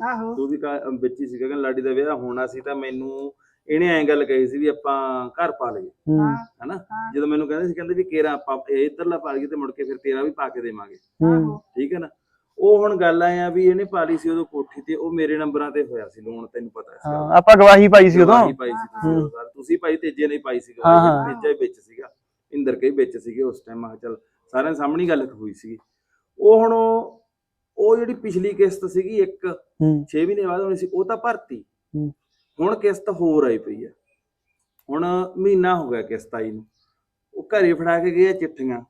ਆਹੋ। ਤੂੰ ਵੀ ਕਾ- ਵਿੱਚ ਹੀ ਸੀਗਾ ਕਿ ਲਾਡੀ ਦਾ ਵਿਆਹ ਹੋਣਾ ਸੀ ਤਾਂ ਮੈਨੂੰ ਇਹਨੇ ਐਂ ਗੱਲ ਕਹੀ ਸੀ ਵੀ ਆਪਾਂ ਘਰ ਪਾ ਲਈਏ। ਹੂੰ। ਹਨਾ? ਹਾਂ। ਜਦੋਂ ਮੈਨੂੰ ਕਹਿੰਦੇ ਸੀ ਕਹਿੰਦੇ ਵੀ ਕੇਰਾ ਆਪਾਂ ਇਹ ਇੱਧਰਲਾ ਪਾ ਲਈਏ ਤੇ ਮੁੜ ਕੇ ਫਿਰ ਤੇਰਾ ਵੀ ਪਾ ਕੇ ਦੇਵਾਂਗੇ। ਹੂੰ ਆਹੋ। ਠੀਕ ਹੈ ਨਾ? ਉਹ ਹੁਣ ਗੱਲ ਆਏ ਆ ਵੀ ਇਹਨੇ ਪਾ ਲਈ ਸੀ ਉਦੋਂ ਕੋਠੀ ਤੇ ਉਹ ਮੇਰੇ ਨੰਬਰਾਂ ਤੇ ਹੋਇਆ ਸੀ ਲੋਨ ਤੈਨੂੰ ਪਤਾ ਹੈ ਹਾਂ ਆਪਾਂ ਗਵਾਹੀ ਪਾਈ ਸੀ ਉਦੋਂ। ਗਵਾਹੀ ਪਾਈ ਸੀ ਤੁਸੀਂ ਉਦੋਂ ਸਾਰ ਤੁਸੀਂ ਭਾਈ ਤੇਜੇ ਨੇ ਪਾਈ ਸੀ ਗਵਾਹੀ। ਤੇਜਾ ਹੀ ਵਿੱਚ ਸੀਗਾ। ਇੰਦਰ ਕੇ ਵਿੱਚ ਸੀਗੇ ਉਸ ਟਾਈਮ ਕਿਹਾ ਚੱਲ ਸਾਰਿਆਂ ਸਾਹਮਣੇ ਗੱਲ ਹੋਈ ਸੀ ਉਹ ਹੁਣ ਉਹ ਜਿਹੜੀ ਪਿਛਲੀ ਕਿਸ਼ਤ ਸੀਗੀ ਇੱਕ ਹੂੰ। 6 ਮਹੀਨੇ ਬਾਅਦ ਹੋਣੀ ਸੀ ਉਹ ਤਾਂ ਭਰਤੀ। ਹੁਣ ਕਿਸ਼ਤ ਹੋਰ ਆਈ ਪਈ ਆ। ਹੁਣ ਮਹੀਨਾ ਹੋ ਗਿਆ ਕਿਸ਼ਤ ਆਈ ਨੂੰ। ਉਹ ਘਰੇ ਫੜਾ ਕੇ ਗਏ ਆ ਚਿੱਠੀਆਂ।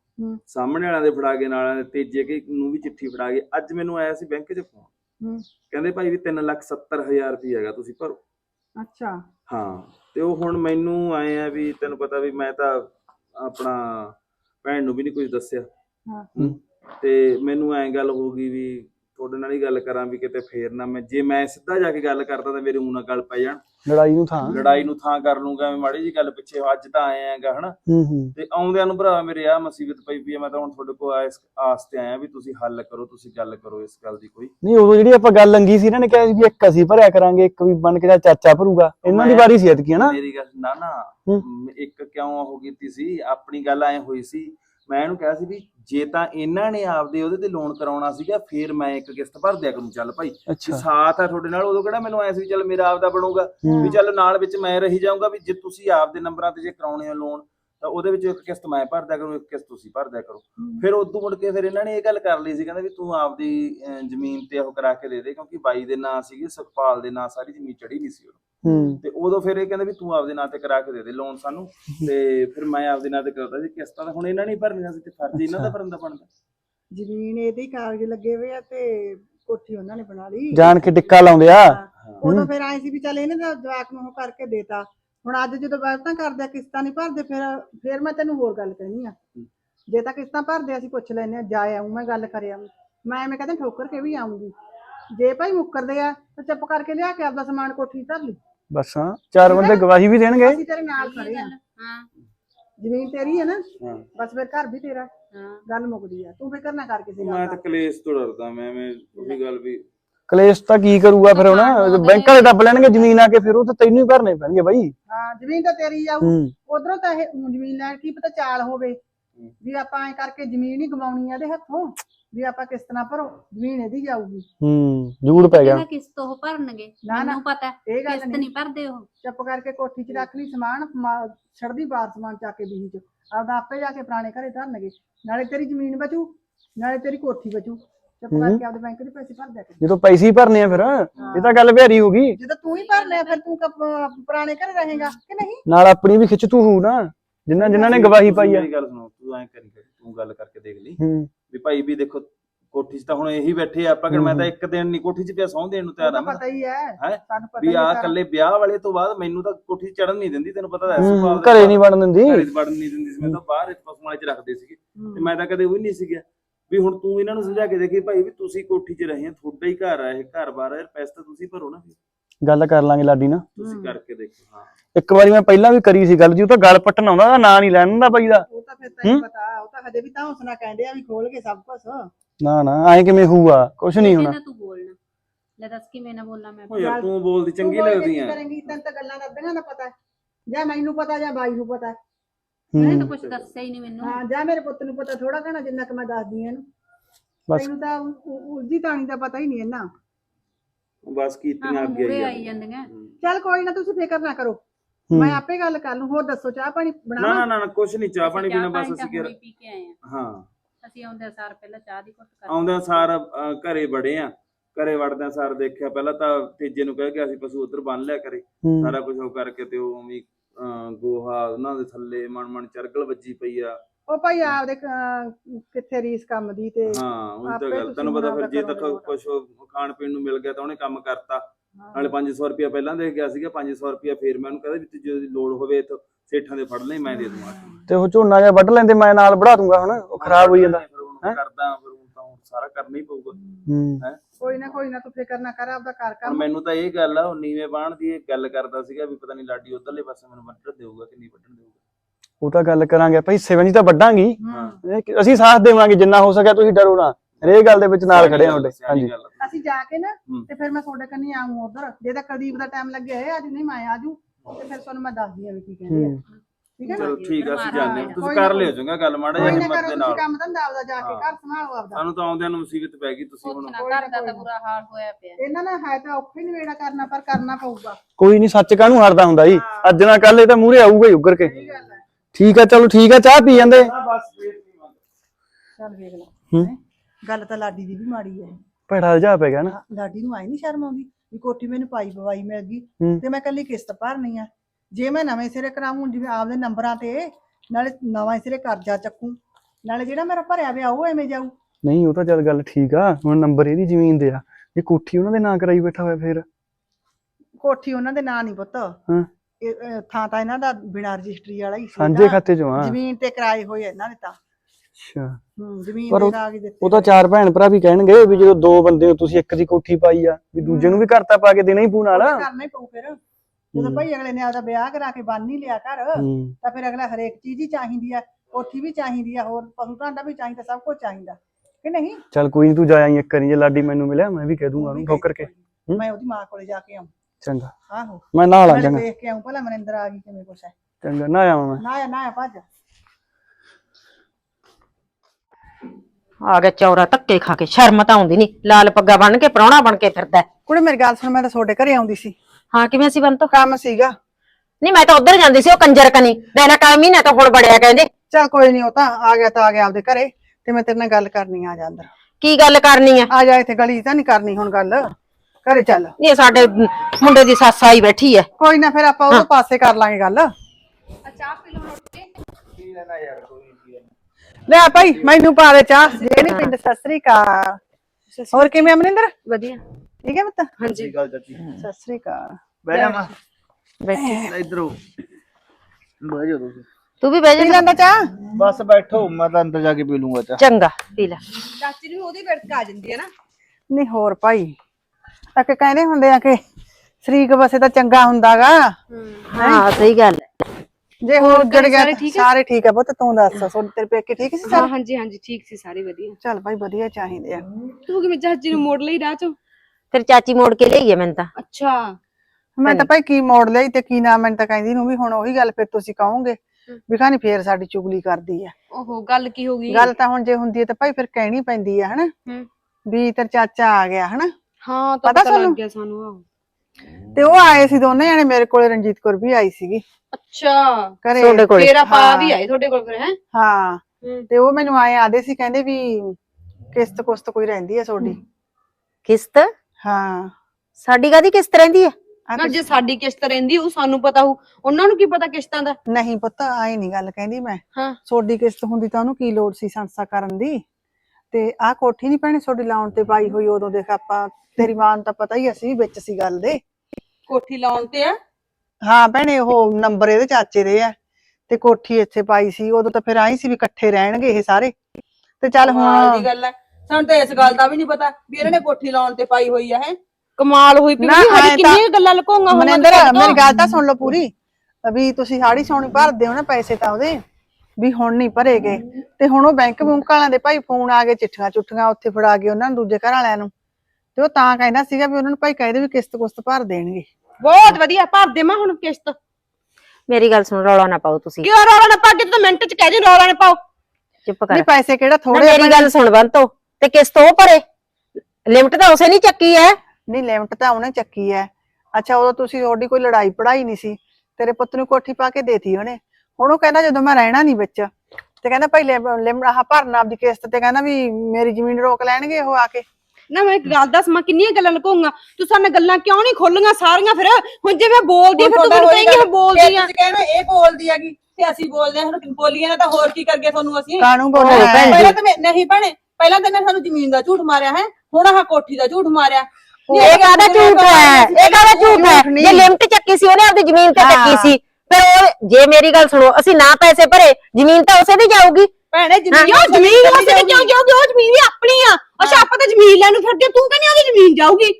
ਸਾਹਮਣੇ ਵਾਲਿਆਂ ਦੇ ਫੜਾ ਕੇ ਨਾਲਾਂ ਦੇ ਤੇਜੇ ਕੇ ਨੂੰ ਵੀ ਚਿੱਠੀ ਫੜਾ ਗਏ ਅੱਜ ਮੈਨੂੰ ਆਇਆ ਸੀ ਬੈਂਕ 'ਚ ਫੋਨ ਹੂੰ। ਕਹਿੰਦੇ ਭਾਈ ਵੀ 3 ਲੱਖ 70 ਹਜ਼ਾਰ ਰੁਪਏ ਹੈਗਾ ਤੁਸੀਂ ਭਰੋ। ਅੱਛਾ। ਹਾਂ ਤੇ ਉਹ ਹੁਣ ਮੈਨੂੰ ਆਏ ਆ ਵੀ ਤੈਨੂੰ ਪਤਾ ਵੀ ਮੈਂ ਤਾਂ ਆਪਣਾ ਭੈਣ ਨੂੰ ਵੀ ਨਹੀਂ ਕੁਝ ਦੱਸਿਆ। ਹੂੰ। ਤੇ ਮੈਨੂੰ ਐਂ ਗੱਲ ਹੋ ਗਈ ਵੀ ਤੁਹਾਡੇ ਨਾਲ ਹੀ ਗੱਲ ਕਰਾਂ ਵੀ ਕਿਤੇ ਫੇਰ ਨਾ ਮੈਂ ਜੇ ਮੈਂ ਸਿੱਧਾ ਜਾ ਕੇ ਗੱਲ ਕਰਦਾ ਤਾਂ ਮੇਰੇ ਮੂੰਹ ਨਾਲ ਗੱਲ ਪੈ ਜਾਣ। ਲੜਾਈ ਨੂੰ ਥਾਂ। ਲੜਾਈ ਨੂੰ ਥਾਂ ਕਰ ਲੂੰਗਾ ਮੈਂ ਮਾੜੀ ਜੀ ਗੱਲ ਪਿੱਛੇ ਅੱਜ ਤਾਂ ਆਏ ਆਂਗਾ ਹਨਾ? ਤੇ ਆਉਂਦਿਆਂ ਨੂੰ ਭਰਾ ਮੇਰੇ ਆ ਮੁਸੀਬਤ ਪਈ ਆ ਮੈਂ ਤਾਂ ਹੁਣ ਤੁਹਾਡੇ ਕੋਲ ਆਸ ਆਸ ਤੇ ਆਇਆ ਵੀ ਤੁਸੀਂ ਹੱਲ ਕਰੋ ਤੁਸੀਂ ਗੱਲ ਕਰੋ ਇਸ ਗੱਲ ਦੀ ਕੋਈ। ਨਹੀਂ ਉਦੋਂ ਜਿਹੜੀ ਆਪਾਂ ਗੱਲ ਲੰਗੀ ਸੀ ਇਹਨਾਂ ਨੇ ਕਿਹਾ ਸੀ ਵੀ ਇੱਕ ਅਸੀਂ ਭਰਿਆ ਕਰਾਂਗੇ ਇੱਕ ਵੀ ਬਣ ਕੇ ਚਾਚਾ ਭਰੂਗਾ। ਇਹਨਾਂ ਦੀ ਵਾਰੀ ਸੀ ਐਤਕੀ ਹਨਾ? ਮੇਰੀ ਗੱਲ ਨਾ ਨਾ। ਇੱਕ ਕਿਉਂ ਉਹ ਕੀਤੀ ਸੀ? ਆਪਣੀ ਗੱਲ ਐ ਹੋਈ ਸੀ ਮੈਂ ਇਹਨੂੰ ਕਿਹਾ ਸੀ ਵੀ ਜੇ ਤਾਂ ਇਹਨਾਂ ਨੇ ਆਪਦੇ ਉਹਦੇ ਤੇ ਲੋਨ ਕਰਾਉਣਾ ਸੀਗਾ ਫੇਰ ਮੈਂ ਇੱਕ ਕਿਸ਼ਤ ਭਰ ਦਿਆ ਕਰੂੰ। ਚੱਲ ਭਾਈ ਅੱਛਾ। ਸਾਥ ਆ ਤੁਹਾਡੇ ਨਾਲ ਉਦੋਂ ਕਿਹੜਾ ਮੈਨੂੰ ਐ ਸੀ ਵੀ ਚੱਲ ਮੇਰਾ ਆਪਦਾ ਬਣੂਗਾ। ਹੂੰ। ਵੀ ਚੱਲ ਨਾਲ ਵਿੱਚ ਮੈਂ ਰਹੀ ਜਾਊਂਗਾ ਵੀ ਜੇ ਤੁਸੀਂ ਆਪਦੇ ਨੰਬਰਾਂ ਤੇ ਜੇ ਕਰਾਉਣੇ ਆ ਲੋਨ ਤਾਂ ਉਹਦੇ ਵਿੱਚ ਇੱਕ ਕਿਸ਼ਤ ਮੈਂ ਭਰ ਦਿਆ ਕਰੂੰ ਇੱਕ ਕਿਸ਼ਤ ਤੁਸੀਂ ਭਰ ਦਿਆ ਕਰੋ ਫਿਰ ਉਦੋਂ ਮੁੜ ਕੇ ਫਿਰ ਇਹਨਾਂ ਨੇ ਇਹ ਗੱਲ ਕਰ ਲਈ ਸੀ ਕਹਿੰਦੇ ਵੀ ਤੂੰ ਆਪਦੀ ਅਹ, ਜ਼ਮੀਨ ਤੇ ਉਹ ਕਰਾ ਕੇ ਦੇ ਦੇ ਕਿਉਂਕਿ ਬਾਈ ਦੇ ਨਾਂ ਸੀਗੀ ਸੁਖਪਾਲ ਦੇ ਨਾਂ ਸਾਰੀ ਜ਼ਮੀਨ ਚੜੀ ਨਹੀਂ ਸੀ ਉਦੋਂ। ਹੂੰ। ਤੇ ਉਦੋਂ ਫਿਰ ਇਹ ਕਹਿੰਦੇ ਵੀ ਤੂੰ ਆਪਦੇ ਨਾਂ ਤੇ ਕਰਾ ਕੇ ਦੇ ਦੇ ਲੋਨ ਸਾਨੂੰ। ਤੇ ਫਿਰ ਮੈਂ ਆਪਦੇ ਨਾਂ ਤੇ ਕਰਾਤਾ ਸੀ ਕਿਸ਼ਤਾਂ ਤਾਂ ਹੁਣ ਇਹਨਾਂ ਨੇ ਹੀ ਭਰਨੀਆਂ ਸੀ ਤੇ ਫਰਜ਼ ਇਹਨਾਂ ਦਾ ਭਰਨ ਦਾ ਬਣਦਾ। ਜ਼ਮੀਨ ਇਹਦੇ ਹੀ ਕਾਗਜ਼ ਲੱਗੇ ਹੋਏ ਆ ਤੇ ਕੋਠੀ ਉਹਨਾਂ ਨੇ ਬਣਾ ਲਈ। ਜਾਣ ਕੇ ਟਿੱਕਾ ਲਾਉਂਦੇ ਆ? ਉਦੋਂ ਫਿਰ ਆਏ ਸੀ ਵੀ ਚੱਲ ਇਹਨੇ ਤਾਂ ਜਵਾਕ ਨੂੰ ਉਹ ਕਰਕੇ ਦੇਤਾ। ਹੁਣ ਅੱਜ ਜਦੋਂ ਵਰਤਾਂ ਕਰਦੇ ਆ ਕਿਸ਼ਤਾਂ ਨਹੀਂ ਭਰਦੇ ਫਿਰ ਫਿਰ ਮੈਂ ਤੈਨੂੰ ਹੋਰ ਗੱਲ ਕਹਿਣੀ ਆ। ਜੇ ਤਾਂ ਕਿਸ਼ਤਾਂ ਭਰਦੇ ਅਸੀਂ ਪੁੱਛ ਲੈਨੇ ਆ ਜਾ ਆਉਂ ਮੈਂ ਗੱਲ ਕਰਿਆ ਮੈਂ ਐਵੇਂ ਕਹਿੰਦਾ ਠੋਕਰ ਕੇ ਵੀ ਆਉਂਗੀ ਜੇ ਭਾਈ ਮੁੱਕਰਦੇ ਆ ਤਾਂ ਚੁੱਪ ਕਰਕੇ ਲਿਆ ਕੇ ਆਪਦਾ ਸਮਾਨ ਕੋਠੀ 'ਚ ਧਰ ਲਈ। ਬਸ ਹਾਂ। ਚਾਰ ਬੰਦੇ ਗਵਾਹੀ ਵੀ ਦੇਣਗੇ। ਅਸੀਂ ਤੇਰੇ ਨਾਲ ਖੜੇ ਆ। ਹਾਂ। ਜ਼ਮੀਨ ਤੇਰੀ ਹੈ ਨਾ ਹਾਂ। ਬਸ ਫਿਰ ਘਰ ਵੀ ਤੇਰਾ। ਹਾਂ। ਗੱਲ ਮੁੱਕਦੀ ਆ। ਤੂੰ ਫਿਕਰ ਨਾ ਕਰ ਕਿਸੇ ਮੈਂ ਗੱਲ ਤਾਂ ਦਾ। ਕਲੇਸ਼ ਤੋਂ ਡਰਦਾ ਮੈਂ ਮੈਂ ਉਹੀ ਗੱਲ ਵੀ ਕਲੇਸ਼ ਤਾਂ ਕੀ ਕਰੂਗਾ ਫਿਰ ਹੁਣ? ਬੈਂਕ ਵਾਲੇ ਦੱਬ ਲੈਣਗੇ ਜ਼ਮੀਨ ਆ ਕੇ ਫਿਰ ਉਹ ਤਾਂ ਤੈਨੂੰ ਹੀ ਭਰਨੇ ਪੈਣਗੇ ਬਾਈ। ਹਾਂ ਜ਼ਮੀਨ ਤਾਂ ਤੇਰੀ ਜਾਊ ਹੂੰ। ਉਧਰੋਂ ਤਾਂ ਇਹ ਊਂ ਜ਼ਮੀਨ ਲੈਣ ਕੀ ਪਤਾ ਚਾਲ ਹੋਵੇ। ਵੀ ਆਪਾਂ ਐ ਕਰਕੇ ਜ਼ਮੀਨ ਹੀ ਗਵਾਉਣੀ ਆ ਇਹਦੇ ਹੱਥੋਂ ਵੀ ਆਪਾਂ ਕਿਸ ਤਰ੍ਹਾਂ ਭਰੋ ਜ਼ਮੀਨ ਇਹਦੀ ਜਾਊਗੀ। ਹੂੰ ਜੂੜ ਪੈ ਗਿਆ। ਕਹਿੰਦਾ ਕਿਸ਼ਤ ਉਹ ਭਰਨਗੇ ਨਾ, ਨਾ। ਮੈਨੂੰ ਪਤਾ ਇਹ ਗੱਲ ਕਿਸ਼ਤ ਨਹੀਂ। ਨਹੀਂ ਭਰਦੇ ਉਹ। ਚੁੱਪ ਕਰਕੇ ਕੋਠੀ 'ਚ ਰੱਖ ਲਈ ਸਮਾਨ ਮਾ- ਛੱਡਦੀ ਬਾਹਰ ਸਮਾਨ ਚੱਕ ਕੇ ਬੀਹੀ 'ਚ। ਆਪਦਾ ਆਪੇ ਜਾ ਕੇ ਪੁਰਾਣੇ ਘਰੇ ਧਰਨਗੇ ਨਾਲੇ ਤੇਰੀ ਜ਼ਮੀਨ ਬਚੂ ਨਾਲੇ ਤੇਰੀ ਕੋਠੀ ਬਚੂ। ਚੁੱਪ ਹੂੰ। ਕਰਕੇ ਆਪਦੇ ਬੈਂਕ ਦੇ ਪੈਸੇ ਭਰ ਦਿਆ ਕਰ। ਜਦੋਂ ਪੈਸੇ ਹੀ ਭਰਨੇ ਆ ਫਿਰ ਇਹ ਤਾਂ ਗੱਲ ਭੈਰੀ ਹੋ ਗਈ। ਜਦੋਂ ਤੂੰ ਹੀ ਭਰ ਲਿਆ ਫਿਰ ਤੂੰ ਪੁਰਾਣੇ ਘਰੇ ਰਹੇਗਾ ਕਿ ਨਹੀਂ? ਨਾਲ ਆਪਣੀ ਵੀ ਖਿੱਚ ਤੂੰ ਹੋਊ ਨਾ। ਜਿਨ੍ਹਾਂ ਜਿਨ੍ਹਾਂ ਨੇ ਗਵਾਹੀ ਪਾਈ ਆ। ਮੇਰੀ ਗੱਲ ਸੁਣੋ ਤੂੰ ਐਂ ਕਰੀ ਤੂੰ ਗੱਲ ਕਰਕੇ ਦੇਖ ਲਈ। ਹੂੰ। ਵੀ ਭਾਈ ਵੀ ਦੇਖੋ ਕੋਠੀ 'ਚ ਤਾਂ ਹੁਣ ਇਹੀ ਬੈਠੇ ਆ ਆਪਾਂ ਕਿ ਮੈਂ ਤਾਂ ਇੱਕ ਦਿਨ ਨਹੀਂ ਕੋਠੀ 'ਚ ਪਿਆ ਸੌਂ ਦੇਣ ਨੂੰ ਤਿਆਰ ਆ ਤਾਂ ਪਤਾ ਹੀ ਹੈ। ਹੈਂ? ਸਾਨੂੰ ਪਤਾ ਵੀ ਹੀ ਆ ਸਾਰਾ। ਇਕੱਲੇ ਵਿਆਹ ਵਾਲੇ ਤੋਂ ਬਾਅਦ ਮੈਨੂੰ ਤਾਂ ਕੋਠੀ 'ਚ ਚੜਨ ਨਹੀਂ ਦਿੰਦੀ ਤੈਨੂੰ ਪਤਾ ਤਾਂ ਹੈ ਹੂੰ। ਘਰੇ ਨਹੀਂ ਵੜਨ ਦਿੰਦੀ। ਘਰੇ ਵੜਨ ਨਹੀਂ ਦਿੰਦੀ ਸੀ ਮੈਂ ਤਾਂ ਬਾਹਰ ਪਸ਼ੂਆਂ 'ਚ ਰੱਖਦੇ ਸੀਗੇ। ਹੂੰ। ਤੇ ਮੈਂ ਤਾਂ ਕਦੇ ਉਹ ਨਹੀਂ ਸੀਗਾ। ਵੀ ਹੁਣ ਤੂੰ ਇਹਨਾਂ ਨੂੰ ਸਮਝਾ ਕੇ ਦੇਖੀ ਭਾਈ ਵੀ ਤੁਸੀਂ ਕੋਠੀ 'ਚ ਰਹੇ ਆ ਤੁਹਾਡਾ ਹੀ ਘਰ ਆ ਇਹ ਘਰ ਬਾਰ ਆ ਪੈਸੇ ਤਾਂ ਤੁਸੀਂ ਭਰੋ ਨਾ ਗੱਲ ਕਰ ਲਾਂਗੇ ਲਾਡੀ ਨਾ। ਤੁਸੀਂ। ਕਰਕੇ ਦੇਖੋ ਹਾਂ। ਇੱਕ ਵਾਰੀ ਮੈਂ ਪਹਿਲਾਂ ਵੀ ਕਰੀ ਸੀ ਗੱਲ ਜੀ ਉਹ ਤਾਂ ਗੱਲ ਪੱਟਣ ਆਉਂਦਾ ਉਹਦਾ ਨਾਂ ਨਹੀਂ ਲੈਣ ਦਿੰਦਾ ਬਾਈ ਦਾ। ਉਹ ਤਾਂ ਫਿਰ ਤੈਨੂੰ ਹੂੰ? ਪਤਾ ਉਹ ਤਾਂ ਹਜੇ ਵੀ ਤਾਂ ਹੌਸਲਾ ਕਹਿੰਦੇ ਆ ਵੀ ਖੋਲ ਕੇ ਸਭ ਕੁਝ ਨਾ ਨਾ ਐ ਕਿਵੇਂ ਹੋਊਗਾ? ਕੁਛ ਨਹੀਂ ਹੋਣਾ। ਨਾ ਤੂੰ ਬੋਲਣਾ ਲੈ ਦੱਸ ਕਿਵੇਂ ਨਾ ਬੋਲਾਂ ਮੈਂ। ਉਹ ਯਾਰ ਤੂੰ ਬੋਲਦੀ ਚੰਗੀ ਲੱਗਦੀ ਆ ਕਰੇਂਗੀ? ਤੈਨੂੰ ਤਾਂ ਗੱਲਾਂ ਦੱਸਦੀਆਂ ਨਾ ਪਤਾ ਹੈ। ਜਾਂ ਮੈਨੂੰ ਪਤਾ ਜਾਂ ਬਾਈ ਨੂੰ ਪਤਾ ਹੈ। ਇਹਨੇ ਤਾਂ ਕੁਝ ਦੱਸਿਆ ਹੀ ਨਹੀਂ ਮੈਨੂੰ। ਹਾਂ ਜਾਂ ਮੇਰੇ ਪੁੱਤ ਨੂੰ ਪਤਾ ਥੋੜਾ ਘਣਾ ਜਿੰਨਾ ਕਿ ਮੈਂ ਦੱਸਦੀ ਆ ਇਹਨੂੰ। ਬਸ। ਤੈਨੂੰ ਤਾਂ ਉ- ਉ- ਉਸਦੀ ਤਾਣੀ ਦਾ ਪਤਾ ਹੀ ਨਹੀਂ ਇਹਨਾਂ ਬਸ ਕੀਤੀਆਂ ਹਾਂ ਅੱਗੇ ਮੂਰੇ ਆਈ ਆਈ ਜਾਂਦੀਆਂ। ਚੱਲ ਕੋਈ ਨਾ ਤੁਸੀਂ ਫਿਕਰ ਨਾ ਕਰੋ। ਮੈਂ ਆਪੇ ਗੱਲ ਕਰ ਲੂੰ ਹੋਰ ਦੱਸੋ ਚਾਹ ਪਾਣੀ ਨਾ ਬਣਾਵਾਂ? ਨਾ ਨਾ ਨਾ ਕੁਛ ਨਹੀਂ ਚਾਹ ਪਾਣੀ ਪੀਣਾ ਬਸ ਅਸੀਂ ਪੀ ਕੇ ਆਏ ਆ ਹਾਂ। ਅਸੀਂ ਆਉਂਦੇ ਸਾਰ ਪਹਿਲਾਂ ਚਾਹ ਦੀ ਘੁੱਟ ਕਰ ਆਉਂਦਿਆਂ ਸਾਰ ਘਰੇ ਬੜੇ ਆ ਘਰੇ ਵੜਦਿਆਂ ਸਾਰ ਦੇਖਿਆ ਪਹਿਲਾਂ ਤਾਂ ਤੀਜੇ ਨੂੰ ਕਹਿ ਕੇ ਅਸੀਂ ਪਸ਼ੂ ਉਧਰ ਬੰਨ ਲਿਆ ਕਰੇ ਹੂੰ। ਸਾਰਾ ਕੁਝ ਉਹ ਕਰਕੇ ਤੇ ਉਹ ਵੀ ਗੋਹਾ ਉਹਨਾਂ ਦੇ ਥੱਲੇ ਮਣ ਮਣ ਚਰਗਲ ਵੱਜੀ ਪਈ ਆ। ਉਹ ਭਾਈ ਆਪਦੇ ਅਹ, ਕਿੱਥੇ ਰੀਸ ਕੰਮ ਦੀ ਤੇ ਹਾਂ ਉਹ ਤਾਂ ਆਪੇ ਗੱਲ। ਤੁਸੀਂ ਤੈਨੂੰ ਪਤਾ ਫਿਰ ਜੇ ਤੱਕ ਕੁਝ ਖਾਣ ਪੀਣ ਨੂੰ ਮਿਲ ਗਿਆ ਤਾਂ ਉਹਨੇ ਕੰਮ ਕਰਤਾ। ਹਾਂ। ਨਾਲੇ 500 ਰੁਪਇਆ ਪਹਿਲਾਂ ਦੇ ਗਿਆ ਸੀਗਾ 500 ਰੁਪਇਆ ਫੇਰ ਮੈਂ ਉਹਨੂੰ ਕਹਿੰਦਾ ਵੀ ਤੇ ਜੇ ਲੋੜ ਹੋਵੇ ਤਾਂ ਸੇਠਾਂ ਦੇ ਫੜ ਲਈ ਮੈਂ ਦੇ ਦੂੰਗਾ। ਤੇ ਉਹ ਝੋਨਾ ਜਿਹਾ ਵੱਢ ਲੈਂਦੇ ਮੈਂ ਨਾਲ ਵੜਾ ਦੂੰਗਾ ਹੁਣ ਉਹ ਖਰਾਬ ਹੋਈ ਜਾਂਦਾ। ਫਿਰ ਕਰਦਾ ਫਿਰ ਹੁਣ ਤਾਂ ਹੁਣ ਸਾਰਾ ਕਰਨਾ ਹੀ ਪਊਗਾ। ਹੂੰ? ਕੋਈ ਨਾ ਕੋਈ ਨਾ ਤੂੰ ਫਿਕਰ ਨਾ ਕਰ ਆਪਦਾ ਕਰ ਹੁਣ ਕੰਮ ਮੈਨੂੰ ਤਾਂ ਇਹ ਗੱਲ ਆ ਉਹ ਨੀਵੇਂ ਬਾਣ ਦੀ ਇਹ ਗੱਲ ਕਰਦਾ ਸੀਗਾ ਵੀ ਪਤਾ ਨਹੀਂ ਲਾਡੀ ਉਧਰਲੇ ਪਾਸੇ ਮੈਨੂੰ ਵੱਢਣ ਦੇਊਗਾ ਕਿ ਨਹੀਂ ਵੱਢਣ ਦੇਊਗਾ। ਉਹ ਤਾਂ ਗੱਲ ਕਰਾਂਗੇ ਭਾਈ ਸੇਵਨ ਜੀ ਤਾਂ ਵੱਡਾਂਗੀ ਹਾਂ। ਇਹ ਕਿ- ਅਸੀਂ ਸਾਥ ਦੇਵਾਂਗੇ ਜਿੰਨਾ ਹੋ ਸਕਿਆ ਤੁਸੀਂ ਡਰੋ ਨਾ। ਹਰੇਕ ਗੱਲ ਦੇ ਵਿੱਚ ਨਾਲ ਖੜੇ ਹਾਂ ਤੁਹਾਡੇ ਸਿਆਣੀ ਹਾਂਜੀ। ਗੱਲ ਆ। ਅਸੀਂ ਜਾ ਕੇ ਨਾ ਹੂੰ। ਤੇ ਫਿਰ ਮੈਂ ਤੁਹਾਡੇ ਕੰਨੀ ਆਉਂ ਉਧਰ। ਜੇ ਤਾਂ ਕਦੀਬ ਦਾ ਟਾਈਮ ਲੱਗਿਆ ਹੈ ਅੱਜ ਨਹੀਂ ਮੈਂ ਆਜੂ ਤੇ ਫਿਰ ਤੁਹਾਨੂੰ ਮੈਂ ਦੱਸਦੀ ਆ ਵੀ ਕੀ ਕਹਿੰਦੇ ਆ। ਹੂੰ। ਠੀਕ ਹੈ ਨਾ? ਚਲੋ ਠੀਕ ਆ ਅਸੀਂ ਜਾਂਦੇ ਹਾਂ। ਤੁਸੀਂ ਕਰ। ਲਿਓ ਚੰਗਾ ਗੱਲ ਮਾੜਾ ਕੋਈ ਜਿਹਾ ਨਾ ਹਿੰਮਤ ਕਰੋ ਦੇ ਤੁਸੀਂ ਨਾਲ। ਕੰਮ ਧੰਦਾ ਆਪਦਾ ਜਾ ਕੇ। ਘਰ ਸੰਭਾਲੋ ਆਪਦਾ। ਸਾਨੂੰ ਤਾਂ ਆਉਂਦਿਆਂ ਨੂੰ ਮੁਸੀਬਤ ਪੈ ਗਈ ਤੁਸੀਂ ਹੁਣ ਪੁੱਛਣਾ ਘਰ ਦਾ ਤਾਂ ਬੁਰਾ ਹਾਲ ਹੋਇਆ ਪਿਆ। ਇਹਨਾਂ ਨੇ ਹੈ ਤਾਂ ਔਖੇ ਨਿਵੇੜਾ ਕਰਨਾ ਪਰ ਕਰਨਾ ਪਊਗਾ। ਕੋਈ ਨਹੀਂ ਸੱਚ ਕਾਹਨੂੰ ਹਰਦਾ ਹੁੰਦਾ ਜੀ? ਅੱਜ ਨਾ ਕੱਲ ਇਹ ਤਾਂ ਮੂਰੇ ਆਊਗਾ ਹੀ ਉੱਗਰ ਕੇ। ਇਹ ਗੱਲ ਹੈ। ਠੀਕ ਆ ਚਲੋ ਠੀਕ ਆ ਚਾਹ ਪੀ ਜਾਂਦੇ। ਬਸ ਫੇਰ ਨਹੀਂ ਮੰਗਦਾ। ਚੱਲ ਵੇਖ ਲੈ। ਹੂੰ। ਹੈਂ। ਗੱਲ ਤਾਂ ਲਾਡੀ ਦੀ ਵੀ ਮਾੜੀ ਹੈ ਭੈੜਾ ਜਾ ਪੈ ਗਿਆ ਨਾ। ਲਾਡੀ ਨੂੰ ਆਈ ਨਹੀਂ ਸ਼ਰਮ ਆਉਂਦੀ ਵੀ ਕੋਠੀ ਮੈਨੂੰ ਪਾਈ ਪਵਾਈ ਮਿਲ ਗਈ ਹੂੰ। ਤੇ ਮੈਂ ਕੱਲੀ ਕਿਸ਼ਤ ਭਰਨੀ ਆ। ਜੇ ਮੈਂ ਨਵੇਂ ਸਿਰੇ ਕਰਾਉਂ ਜਿਵੇਂ ਆਪਦੇ ਨੰਬਰਾਂ ਤੇ ਨਾਲੇ ਨਵਾਂ ਸਿਰੇ ਕਰਜ਼ਾ ਚੱਕੂ। ਨਾਲੇ ਜਿਹੜਾ ਮੇਰਾ ਭਰਿਆ ਪਿਆ ਉਹ ਐਵੇਂ ਜਾਊ। ਨਹੀਂ ਉਹ ਤਾਂ ਚੱਲ ਗੱਲ ਠੀਕ ਆ ਹੁਣ ਨੰਬਰ ਇਹਦੀ ਜ਼ਮੀਨ ਦੇ ਆ। ਜੇ ਕੋਠੀ ਉਹਨਾਂ ਦੇ ਨਾਂ ਕਰਾਈ ਬੈਠਾ ਹੋਇਆ ਫੇਰ? ਕੋਠੀ ਉਹਨਾਂ ਦੇ ਨਾਂ ਨਹੀਂ ਪੁੱਤ। ਹਾਂ। ਇਹ, ਅਹ, ਥਾਂ ਤਾਂ ਇਹਨਾਂ ਦਾ ਬਿਨਾਂ ਰਜਿਸਟਰੀ ਵਾਲਾ ਹੀ ਸਾਂਝੇ। ਖਾਤੇ ਚੋਂ ਆ ਜ਼ਮੀਨ ਤੇ ਕਿਰਾਏ ਹੋਏ ਇਹਨਾਂ ਦੇ ਤਾਂ। ਅੱਛਾ। ਹੂੰ ਜ਼ਮੀਨ ਪਰ ਦੇ ਉਹ- ਕਾਗਜ਼ ਦਿੱਤੇ ਉਹ ਤਾਂ। ਚਾਰ ਭੈਣ ਭਰਾ ਵੀ ਕਹਿਣਗੇ ਵੀ ਜਦੋਂ ਦੋ ਬੰਦੇ ਹੋ ਤੁਸੀਂ ਇੱਕ ਦੀ ਕੋਠੀ ਪਾਈ ਆ ਵੀ ਦੂਜੇ ਨੂੰ ਵੀ ਘਰਤਾ ਪਾ ਕੇ ਦੇਣਾ ਹੀ ਪੂ ਨਾਲ। ਉਹ ਤਾਂ ਕਰਨਾ ਹੀ ਪਊ ਫਿਰ। ਜਦੋਂ। ਭਾਈ ਅਗਲੇ ਨੇ ਆਪਦਾ ਵਿਆਹ ਕਰਾ ਕੇ ਬੰਨ ਹੀ ਲਿਆ ਘਰ ਹੂੰ। ਤਾਂ ਫਿਰ ਅਗਲਾ ਹਰੇਕ ਚੀਜ਼ ਹੀ ਚਾਹੀਦੀ ਆ ਕੋਠੀ ਵੀ ਚਾਹੀਦੀ ਆ ਹੋਰ ਪਸ਼ੂ ਢਾਂਡਾ ਵੀ ਚਾਹੀਦਾ ਸਭ ਕੁਝ ਚਾਹੀਦਾ ਕਿ ਨਹੀਂ? ਚੱਲ ਕੋਈ ਨਹੀਂ ਤੂੰ ਜਾ ਆਈ ਇੱਕ ਵਾਰੀ ਜੇ ਲਾਡੀ ਮੈਨੂੰ ਮਿਲਿਆ ਮੈਂ ਵੀ ਕਹਿ ਦੂੰਗਾ ਉਹਨੂੰ ਠੋਕਰ ਕੇ। ਹੂੰ। ਮੈਂ ਉਹਦੀ ਮਾਂ ਕੋਲੇ ਜਾ ਕੇ ਆਉਂ ਚੰਗਾ। ਆਹੋ। ਮੈਂ ਨਾਲ ਆ ਚੰਗਾ। ਦੇਖ ਕੇ ਆਉਂ ਭਲਾ ਮਨਿੰਦਰ ਆ ਗਈ ਕਿਵੇਂ ਕੁਛ ਹੈ। ਚੰਗਾ ਨਾ ਆਵਾਂ ਮੈਂ। ਨਾ ਆ ਨਾ ਆ ਭੱਜ। ਆ ਗਿਆ ਚੌਰਾ ਧੱਕੇ ਖਾ ਕੇ ਸ਼ਰਮ ਤਾਂ ਆਉਂਦੀ ਨਹੀਂ ਲਾਲ ਪੱਗਾ ਬੰਨ ਕੇ ਪ੍ਰਾਹੁਣਾ ਬਣ ਕੇ ਫਿਰਦਾ ਹੈ। ਕੁੜੇ ਮੇਰੀ ਗੱਲ ਸੁਣ ਮੈਂ ਤਾਂ ਤੁਹਾਡੇ ਘਰੇ ਆਉਂਦੀ ਸੀ। ਹਾਂ ਕਿਵੇਂ ਸੀ ਬੰਤੋ? ਕੰਮ ਸੀਗਾ। ਨਹੀਂ ਮੈਂ ਤਾਂ ਉਧਰ ਜਾਂਦੀ ਸੀ ਉਹ ਕੰਜਰ ਕਨੀ। ਦੇਣਾ ਕਾ ਮਹੀਨਾ ਤਾਂ ਹੁਣ ਬੜਿਆ ਕਹਿੰਦੇ। ਚੱਲ ਕੋਈ ਨਹੀਂ ਉਹ ਤਾਂ ਆ ਗਿਆ ਤਾਂ ਆ ਗਿਆ ਆਪਦੇ ਘਰੇ ਤੇ ਮੈਂ ਤੇਰੇ ਨਾਲ ਗੱਲ ਕਰਨੀ ਆ ਜਾ ਅੰਦਰ। ਕੀ ਗੱਲ ਕਰਨੀ ਆ? ਆ ਜਾ ਇੱਥੇ ਗਲੀ 'ਚ ਤਾਂ ਨਹੀਂ ਕਰਨੀ ਹੁਣ ਗੱਲ। ਘਰੇ ਚੱਲ। ਨਹੀਂ ਸਾਡੇ ਮੁੰਡੇ ਦੀ ਸੱਸ ਆਈ ਬੈਠੀ ਐ ਕੋਈ ਨਾ ਫਿਰ ਆਪਾਂ ਉਹਦੇ ਪਾਸੇ ਕਰ ਲਾਂਗੇ ਗੱਲ। ਲੈ ਭਾਈ ਮੈਨੂੰ ਪਾ ਦੇ ਚਾਹ ਜਿਹੜੀ ਪਿੰਡ ਸਤਿ ਸ੍ਰੀ ਅਕਾਲ। ਹੋਰ ਕਿਵੇਂ ਅਮਰਿੰਦਰ ਵਧੀਆ। ਠੀਕ ਹੈ ਪੁੱਤ? ਹਾਂਜੀ। ਗੱਲ ਚਾਚੀ। ਸਤਿ ਸ੍ਰੀ ਅਕਾਲ। ਬਹਿ ਜਾ ਬੈਠੀ। ਇਧਰੋਂ ਬਹਿ ਜਾ ਤੁਸੀਂ। ਤੂੰ ਵੀ ਬਹਿ ਪੀ ਜਾ ਲੈਂਦਾ ਚਾਹ? ਬਸ ਬੈਠੋ ਮੈਂ ਤਾਂ ਅੰਦਰ ਜਾ ਕੇ ਪੀ ਲੂੰਗਾ ਚਾਹ। ਚੰਗਾ ਪੀ ਲੈ। ਨਹੀਂ ਹੋਰ ਭਾਈ ਤਾਂ ਕਿ ਕਹਿੰਦੇ ਹੁੰਦੇ ਆ ਕਿ ਸ਼ਰੀਕ ਵਸੇ ਤਾਂ ਚੰਗਾ ਹੁੰਦਾਗਾ। ਹਾਂ ਸਹੀ ਗੱਲ ਹੈ। ਜੇ ਹੋਰ ਜੜ ਗਿਆ ਸਾਰੇ ਠੀਕ ਆ ਪੁੱਤ ਤੂੰ ਦੱਸ ਤੁਹਾਡੇ ਤੇਰੇ ਪੇਕੇ ਠੀਕ ਸੀ ਹਾਂ ਸਾਰੇ? ਹਾਂਜੀ ਹਾਂਜੀ ਠੀਕ ਸੀ ਸਾਰੇ ਵਧੀਆ। ਚੱਲ ਭਾਈ ਵਧੀਆ ਚਾਹੀਦੇ ਆ। ਤੂੰ ਕਿਵੇਂ ਚਾਚੀ ਨੂੰ ਮੋੜ ਲਈ ਰਾਹ ਚੋਂ? ਫਿਰ ਚਾਚੀ ਮੋੜ ਕੇ ਲਿਆਈਏ ਮੈਨੂੰ ਤਾਂ। ਅੱਛਾ। ਮੈਂ ਤਾਂ ਭਾਈ ਕੀ ਮੋੜ ਲਈ ਤੇ ਕੀ ਨਾ ਮੈਂ ਤਾਂ ਕਹਿੰਦੀ ਨੂੰ ਵੀ ਹੁਣ ਉਹੀ ਗੱਲ ਫਿਰ ਤੁਸੀਂ ਕਹੋਗੇ ਵੀ ਖਾਨੀ ਫੇਰ ਸਾਡੀ ਚੁਗਲੀ ਕਰਦੀ ਆ। ਓਹੋ ਗੱਲ ਕੀ ਹੋ ਗਈ? ਗੱਲ ਤਾਂ ਹੁਣ ਜੇ ਹੁੰਦੀ ਹੈ ਤਾਂ ਭਾਈ ਫਿਰ ਕਹਿਣੀ ਪੈਂਦੀ ਆ ਹਨਾ? ਹੂੰ। ਵੀ ਤੇਰਾ ਚਾਚਾ ਆ ਗਿਆ ਹਨਾ? ਹਾਂ ਤਾਂ ਪਤਾ ਪਤਾ ਲੱਗ? ਗਿਆ ਸਾਨੂੰ ਆਹੋ। ਤੇ ਉਹ ਆਏ ਸੀ ਦੋਨੇ ਜਣੇ ਮੇਰੇ ਕੋਲੇ ਰਣਜੀਤ ਕੌਰ ਵੀ ਆਈ ਸੀਗੀ। ਅੱਛਾ। ਘਰੇ। ਤੁਹਾਡੇ ਕੋਲੇ? ਤੇਰਾ ਪਾ। ਵੀ ਆਏ ਤੁਹਾਡੇ ਕੋਲ ਫਿਰ ਹੈ? ਹਾਂ। ਹੂੰ। ਤੇ ਉਹ ਮੈਨੂੰ ਆਏ ਆਦੇ ਸੀ ਕਹਿੰਦੇ ਵੀ ਕਿਸ਼ਤ ਕੁਸਤ ਕੋਈ ਰਹਿੰਦੀ ਆ ਤੁਹਾਡੀ। ਕਿਸ਼ਤ? ਹਾਂ। ਸਾਡੀ ਕਾਦੀ ਕਿਸ਼ਤ ਰਹਿੰਦੀ ਹੈ ਆਹ ਨਾ ਜੇ ਸਾਡੀ ਕਿਸ਼ਤ ਰਹਿੰਦੀ ਉਹ ਸਾਨੂੰ ਪਤਾ ਹੋ ਉਹਨਾਂ ਨੂੰ ਕੀ ਪਤਾ ਕਿਸ਼ਤਾਂ ਦਾ? ਨਹੀਂ ਪੁੱਤ ਆਏ ਨਹੀਂ ਗੱਲ ਕਹਿੰਦੀ ਮੈਂ। ਹਾਂ। ਤੁਹਾਡੀ ਕਿਸ਼ਤ ਹੁੰਦੀ ਤਾਂ ਉਹਨੂੰ ਕੀ ਲੋੜ ਸੀ ਸੰਸਾ ਕਰਨ ਦੀ? ਤੇ ਆਹ ਕੋਠੀ ਨਹੀਂ ਭੈਣੇ ਤੁਹਾਡੀ ਲਾਉਣ ਤੇ ਪਾਈ ਹੋਈ ਉਦੋਂ ਦੇਖ ਆਪਾਂ ਤੇਰੀ ਮਾਂ ਨੂੰ ਤਾਂ ਪਤਾ ਹੀ ਅਸੀਂ ਵੀ ਵਿੱਚ ਸੀ ਗੱਲ ਦੇ। ਕੋਠੀ ਲਾਉਣ ਤੇ ਆ? ਹਾਂ ਭੈਣੇ ਉਹ ਨੰਬਰ ਇਹਦੇ ਚਾਚੇ ਦੇ ਆ। ਤੇ ਕੋਠੀ ਇੱਥੇ ਪਾਈ ਸੀ ਉਦੋਂ ਤਾਂ ਫਿਰ ਆਈ ਸੀ ਵੀ ਇਕੱਠੇ ਰਹਿਣਗੇ ਇਹ ਸਾਰੇ। ਤੇ ਚੱਲ ਕਮਾਲ ਹੁਣ ਦੀ ਗੱਲ ਹੈ ਸਾਨੂੰ ਤਾਂ ਇਸ ਗੱਲ ਦਾ ਵੀ ਨਹੀਂ ਪਤਾ ਵੀ ਇਹਨਾਂ ਨੇ ਕੋਠੀ ਲਾਉਣ ਤੇ ਪਾਈ ਹੋਈ ਆ ਹੈ? ਕਮਾਲ ਹੋਈ ਪਈ ਨਾ, ਐਂ ਕਿੰਨੀਆਂ ਗੱਲਾਂ ਲੁਕਾਉਂਗਾ ਹੁਣ ਮਨਿੰਦਰ ਮੇਰੀ ਗੱਲ ਤਾਂ ਸੁਣ ਲਓ ਪੂਰੀ। ਵੀ ਤੁਸੀਂ ਹਾੜੀ ਸੌਣੀ ਭਰਦੇ ਹੋ ਨਾ ਪੈਸੇ ਤਾਂ ਉਹਦੇ ਵੀ ਹੁਣ ਨਹੀਂ ਭਰੇਗੇ। ਤੇ ਹੁਣ ਉਹ ਬੈਂਕ ਬੁੰਕ ਵਾਲਿਆਂ ਦੇ ਭਾਈ ਫੋਨ ਆ ਗਏ ਚਿੱਠੀਆਂ ਚੁੱਠੀਆਂ ਉੱਥੇ ਫੜਾ ਗਏ ਉਹਨਾਂ ਨੂੰ ਦੂਜੇ ਘਰ ਵਾਲਿਆਂ ਨੂੰ। ਤੇ ਉਹ ਤਾਂ ਕਹਿੰਦਾ ਸੀਗਾ ਵੀ ਉਹਨਾਂ ਨੂੰ ਭਾਈ ਕਹਿੰਦੇ ਵੀ ਕਿਸ਼ਤ ਕੁਸਤ ਭਰ ਦੇਣਗੇ। ਬਹੁਤ ਵਧੀਆ ਭਰ ਦੇ ਮੈਂ ਹੁਣ ਕਿਸ਼ਤ। ਮੇਰੀ ਗੱਲ ਸੁਣ ਰੌਲਾ ਨਾ ਪਾਓ ਤੁਸੀਂ। ਕਿਉਂ ਰੌਲਾ ਨਾ ਪਾ? ਕੇ ਤੂੰ ਤਾਂ ਮਿੰਟ ਚ ਕਹਿ ਦੇ ਰੌਲਾ ਨਾ ਪਾਓ। ਚੁੱਪ ਕਰ। ਨਹੀਂ ਪੈਸੇ ਕਿਹੜਾ ਨਾ ਥੋੜੇ ਮੇਰੀ ਗੱਲ ਸੁਣ ਬੰਤੋ। ਤੇ ਕਿਸ਼ਤ ਉਹ ਭਰੇ? ਲਿਮਟ ਤਾਂ ਉਸੇ ਨਹੀਂ ਚੱਕੀ ਐ। ਨਹੀਂ ਲਿਮਟ ਤਾਂ ਉਹਨੇ ਚੱਕੀ ਐ। ਅੱਛਾ ਉਦੋਂ ਤੁਸੀਂ ਤੁਹਾਡੀ ਕੋਈ ਲੜਾਈ ਪੜਾਈ ਨਹੀਂ ਸੀ। ਤੇਰੇ ਪੁੱਤ ਨੂੰ ਕੋਠੀ ਪਾ ਕੇ ਦੇਤੀ ਉਹਨੇ। ਹੁਣ ਉਹ ਕਹਿੰਦਾ ਜਦੋਂ ਮੈਂ ਰਹਿਣਾ ਨਹੀਂ ਵਿੱਚ ਤੇ ਕਹਿੰਦਾ ਭਾਈ ਲਿਮਟ ਆਹ ਭਰਨਾ ਆਪਦੀ ਕਿਸ਼ਤ ਤੇ ਕਹਿੰਦਾ ਵੀ ਮੇਰੀ ਜ਼ਮੀਨ ਰੋਕ ਲੈਣਗੇ ਉਹ ਆ ਕੇ। ਨਾ ਮੈਂ ਇੱਕ ਗੱਲ ਦੱਸ ਮੈਂ ਕਿੰਨੀਆਂ ਗੱਲਾਂ ਲੁਕਾਉਂਗਾ? ਤੂੰ ਸਾਡੇ ਗੱਲਾਂ ਕਿਉਂ ਨਹੀਂ ਖੋਲੀਆਂ ਸਾਰੀਆਂ ਫਿਰ? ਹੁਣ ਜੇ ਮੈਂ ਬੋਲਦੀ ਫਿਰ ਤੂੰ ਮੈਨੂੰ ਕਹੇਂਗੀ ਮੈਂ ਬੋਲਦੀ ਆ। ਤੁਸੀਂ ਕਹਿਣਾ ਇਹ ਬੋਲਦੀ ਹੈਗੀ ਤੇ ਅਸੀਂ ਬੋਲਦੇ ਹਾਂ ਹੁਣ ਬੋਲੀਏ ਨਾ ਤਾਂ ਹੋਰ ਕੀ ਕਰਗੇ ਤੁਹਾਨੂੰ ਅਸੀਂ? ਕਾਨੂੰ ਭੈਣ ਬੋਲਣਾ ਜੀ। ਪਹਿਲਾਂ ਤਾਂ ਮੈਂ- ਨਹੀਂ ਭੈਣੇ ਪਹਿਲਾਂ ਤਾਂ ਇਹਨੇ ਸਾਨੂੰ ਜ਼ਮੀਨ ਦਾ ਝੂਠ ਮਾਰਿਆ ਹੈ ਹੁਣ ਆਹ ਕੋਠੀ ਦਾ ਝੂਠ ਮਾਰਿਆ। ਇਹ ਕਾਹਦਾ ਝੂਠ ਹੈ? ਇਹ ਕਾਹਦਾ ਝੂਠ ਹੈ। ਜੇ ਲਿਮਟ ਚੱਕੀ ਸੀ ਉਹਨੇ ਆਪਦੀ ਜ਼ਮੀਨ ਤੇ ਚੱਕੀ। ਸੀ। ਫਿਰ ਉਹ ਜੇ ਮੇਰੀ ਗੱਲ ਸੁਣੋ ਅਸੀਂ ਨਾ ਪੈਸੇ ਭਰੇ ਜ਼ਮੀਨ ਤਾਂ ਉਸੇ ਦੀ ਜਾਊਗੀ। ਭੈਣੇ ਜ਼ਮੀਨ ਕਿਉਂ ਜ਼ਮੀਨ ਉਸੇ ਤੇ ਕਿਉਂ ਜਾਊਗੀ? ਉਹ ਜ਼ਮੀਨ ਵੀ ਆਪਣੀ ਆ। ਅੱਛਾ ਆਪਾਂ ਤਾਂ ਜ਼ਮੀਨ ਲੈਣ ਨੂੰ ਫਿਰਦੇ ਤੂੰ ਕਹਿੰਦੀ ਉਹਦੀ ਜ਼ਮੀਨ ਜਾਊਗੀ?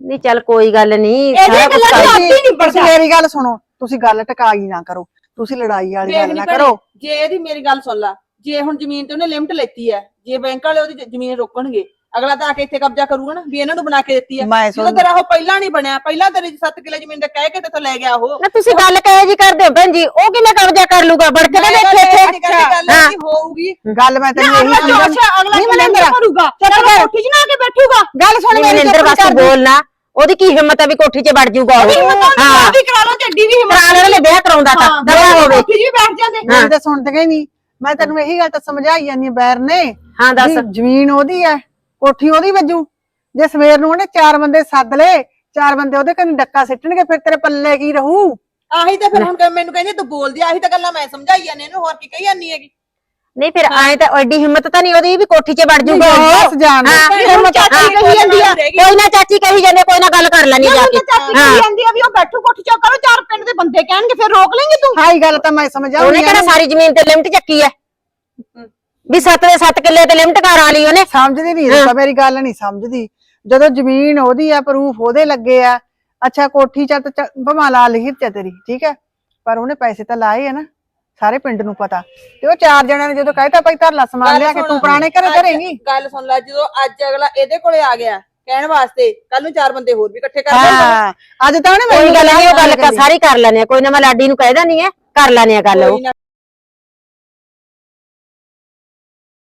ਨਹੀਂ ਚੱਲ ਕੋਈ ਗੱਲ ਨਹੀਂ। ਸਾਰਾ ਆਪੇ ਨਹੀਂ ਤੁਸੀਂ ਮੇਰੀ ਗੱਲ ਸੁਣੋ ਤੁਸੀਂ ਗੱਲ ਟਕਾਈ ਨਾ ਕਰੋ। ਤੁਸੀਂ ਲੜਾਈ ਵਾਲੀ ਗੱਲ ਨਾ ਕਰੋ। ਜੇ ਇਹਦੀ ਮੇਰੀ ਗੱਲ ਸੁਣ ਲਾ ਜੇ ਹੁਣ ਜ਼ਮੀਨ ਤੇ ਉਹਨੇ ਲਿਮਟ ਲੈਤੀ ਹੈ ਜੇ ਬੈਂਕ ਵਾਲੇ ਉਹਦੀ ਜ਼ਮੀਨ ਰੋਕਣਗੇ ਅਗਲਾ ਤਾਂ ਆ ਕੇ ਇੱਥੇ ਕਬਜ਼ਾ ਕਰੂਗਾ ਨਾ ਵੀ ਇਹਨਾਂ ਨੂੰ ਬਣਾ ਕੇ ਦਿੱਤੀ ਹੈ। ਮੈਂ ਜਦੋਂ ਤੇਰਾ ਉਹ ਪਹਿਲਾਂ ਨਹੀਂ ਬਣਿਆ ਪਹਿਲਾਂ ਤੇਰੇ 7 ਕਿੱਲੇ ਜ਼ਮੀਨ ਦਾ ਕਹਿ ਕੇ ਤੇ ਲੈ ਗਿਆ ਉਹ। ਨਾ ਤੁਸੀਂ ਗੱਲ ਕਹੇ ਜੀ ਕਰਦੇ ਹੋ ਭੈਣ ਜੀ? ਉਹ ਕਿਵੇਂ ਕਬਜ਼ਾ ਕਰ ਲੂਗਾ? ਵੜ ਕੇ ਤਾਂ ਦੇਖੇ ਇੱਥੇ। ਗੱਲ ਹਾਂ। ਕੀ ਹੋਊਗੀ। ਗੱਲ ਮੈਂ ਤੈਨੂੰ ਇਹੀ ਅਗਲਾ ਨਹੀਂ ਮਨਿੰਦਰ ਭਰੂਗਾ। ਚੱਲ ਕੋਠੀ 'ਚ ਨਾ ਆ ਕੇ ਬੈਠੂਗਾ। ਗੱਲ ਸੁਣ ਮੇਰੀ ਮਨਿੰਦਰ ਵਾਸਤੇ ਕਰ ਬੋਲਣਾ। ਉਹਦੀ ਕੀ ਹਿੰਮਤ ਹੈ ਵੀ ਕੋਠੀ 'ਚ ਵੜ ਜਾਊਗਾ ਉਹ? ਹਾਂ। ਵੀ ਕਰਾ ਲਓ ਚੱਡੀ ਵੀ ਹਿੰਮਤ ਕਰਾ ਲੈਣ ਵਿਆਹ ਕਰਾਉਂਦਾ ਤਾਂ। ਦਵਾ ਹੋਵੇ। ਕੋਠੀ 'ਚ ਵੀ ਬੈਠ ਜਾਂਦੇ। ਮੇਰੀ ਤਾਂ ਸੁਣਦੇ ਹੀ ਨਹੀਂ। ਮੈਂ ਤੈਨੂੰ ਇਹੀ ਗੱਲ ਤਾਂ ਸਮਝਾਈ ਹਾਂ ਬੈਰ ਨੇ ਹਾਂ ਦੱਸ। ਵੀ ਜ਼ਮੀਨ ਉਹਦੀ ਹੈ ਕੋਠੀ ਉਹਦੀ ਵੱਜੂ। ਜੇ ਸਵੇਰ ਨੂੰ ਉਹਨੇ ਚਾਰ ਬੰਦੇ ਸੱਦ ਲਏ ਚਾਰ ਬੰਦੇ ਉਹਦੇ ਕੰਨੀ ਡੱਕਾ ਸਿੱਟਣਗੇ ਫਿਰ ਤੇਰੇ ਪੱਲੇ ਕੀ ਰਹੂ? ਆਹੀ ਤਾਂ ਫਿਰ ਹੁਣ ਮੈਨੂੰ ਕਹਿੰਦੀ ਤੂੰ ਬੋਲਦੀ ਆ, ਆਹੀ ਤਾਂ ਗੱਲਾਂ ਮੈਂ ਸਮਝਾਈ ਜਾਂਦੀ ਇਹਨੂੰ ਹੋਰ ਕੀ ਕਹੀ ਜਾਂਦੀ ਹੈਗੀ? ਨਹੀਂ ਫਿਰ ਐ ਤਾਂ ਐਡੀ ਹਿੰਮਤ ਤਾਂ ਨਹੀਂ ਉਹਦੀ ਵੀ ਕੋਠੀ 'ਚ ਵੜ ਜਾਊਗਾ ਬਸ ਜਾਣ ਦੇ। ਹਾਂ ਭੈਣ ਹਿੰਮਤ ਚਾਚੀ ਹਾਂ, ਕਹੀ ਜਾਂਦੀ ਆ। ਕੋਈ ਨਾ ਚਾਚੀ ਕਹੀ ਜਾਂਦੇ ਕੋਈ ਨਾ ਗੱਲ ਕਰ ਲੈਣੀ ਜਾ ਕੇ। ਚਾਚੀ ਹਾਂ। ਕਹੀ ਜਾਂਦੀ ਆ ਵੀ ਉਹ ਬੈਠੂ ਕੋਠੀ 'ਚ ਕਰੋ ਚਾਰ ਪਿੰਡ ਦੇ ਬੰਦੇ ਕਹਿਣਗੇ ਫਿਰ ਰੋਕ ਲੈਂਗੇ ਤੂੰ? ਹਾਈ ਗੱਲ ਤਾਂ ਮੈਂ ਸਮਝਾਉਣੀ ਉਹਨੇ ਕਿਹੜਾ ਸਾਰੀ ਜ਼ਮੀਨ ਤੇ ਲਿਮਟ ਚੱਕੀ ਐ ਵੀ ਸੱਤ ਦੇ ਸੱਤ ਕਿੱਲੇ ਤੇ ਲਿਮਟ ਕਰ ਲਈ ਉਹਨੇ। ਸਮਝਦੀ ਨਹੀਂ ਰੂਪਾ ਮੇਰੀ ਗੱਲ ਨਹੀਂ ਸਮਝਦੀ। ਜਦੋਂ ਜ਼ਮੀਨ ਉਹਦੀ ਆ ਪ੍ਰੂਫ ਉਹਦੇ ਲੱਗੇ ਆ ਅੱਛਾ ਕੋਠੀ ਚ ਤਾਂ ਭਮਾ ਲਾ ਲਿਖੀ ਤੇ ਤੇਰੀ ਠੀਕ ਹੈ ਪਰ ਉਹਨੇ ਪੈਸੇ ਤਾਂ ਲਾਏ ਆ ਨਾ। ਸਾਰੇ ਪਿੰਡ ਨੂੰ ਪਤਾ। ਤੇ ਉਹ ਚਾਰ ਜਣਿਆਂ ਨੇ ਜਦੋਂ ਕਹਿਤਾ ਭਾਈ ਧਰ ਲਾ ਸਮਾਨ ਗੱਲ ਲਿਆ ਕੇ ਤੂੰ ਪੁਰਾਣੇ ਘਰੇ ਅੱਜ ਧਰੇਂਗੀ ਗੱਲ ਸੁਣ ਲੈ ਜਦੋਂ ਅੱਜ ਅਗਲਾ ਇਹਦੇ ਕੋਲੇ ਆ ਗਿਆ ਕਹਿਣ ਵਾਸਤੇ ਕੱਲ ਨੂੰ ਚਾਰ ਬੰਦੇ ਹੋਰ ਵੀ ਇਕੱਠੇ ਕਰ ਲੈਂਦਾ ਹਾਂ ਅੱਜ ਤਾਂ ਉਹਨੇ ਕੋਈ ਗੱਲ ਨਹੀਂ ਉਹ ਗੱਲ ਕਿਹਾ ਸਾਰੀ ਕਰ ਲੈਣੇ ਕੋਈ ਨਾ ਮੈਂ ਲਾਡੀ ਨੂੰ ਕਹਿਦਾ ਨਹੀਂ ਐ ਕਰ ਲੈਣੇ ਆ ਗੱਲ ਉਹ। ਕੋਈ ਨਾ।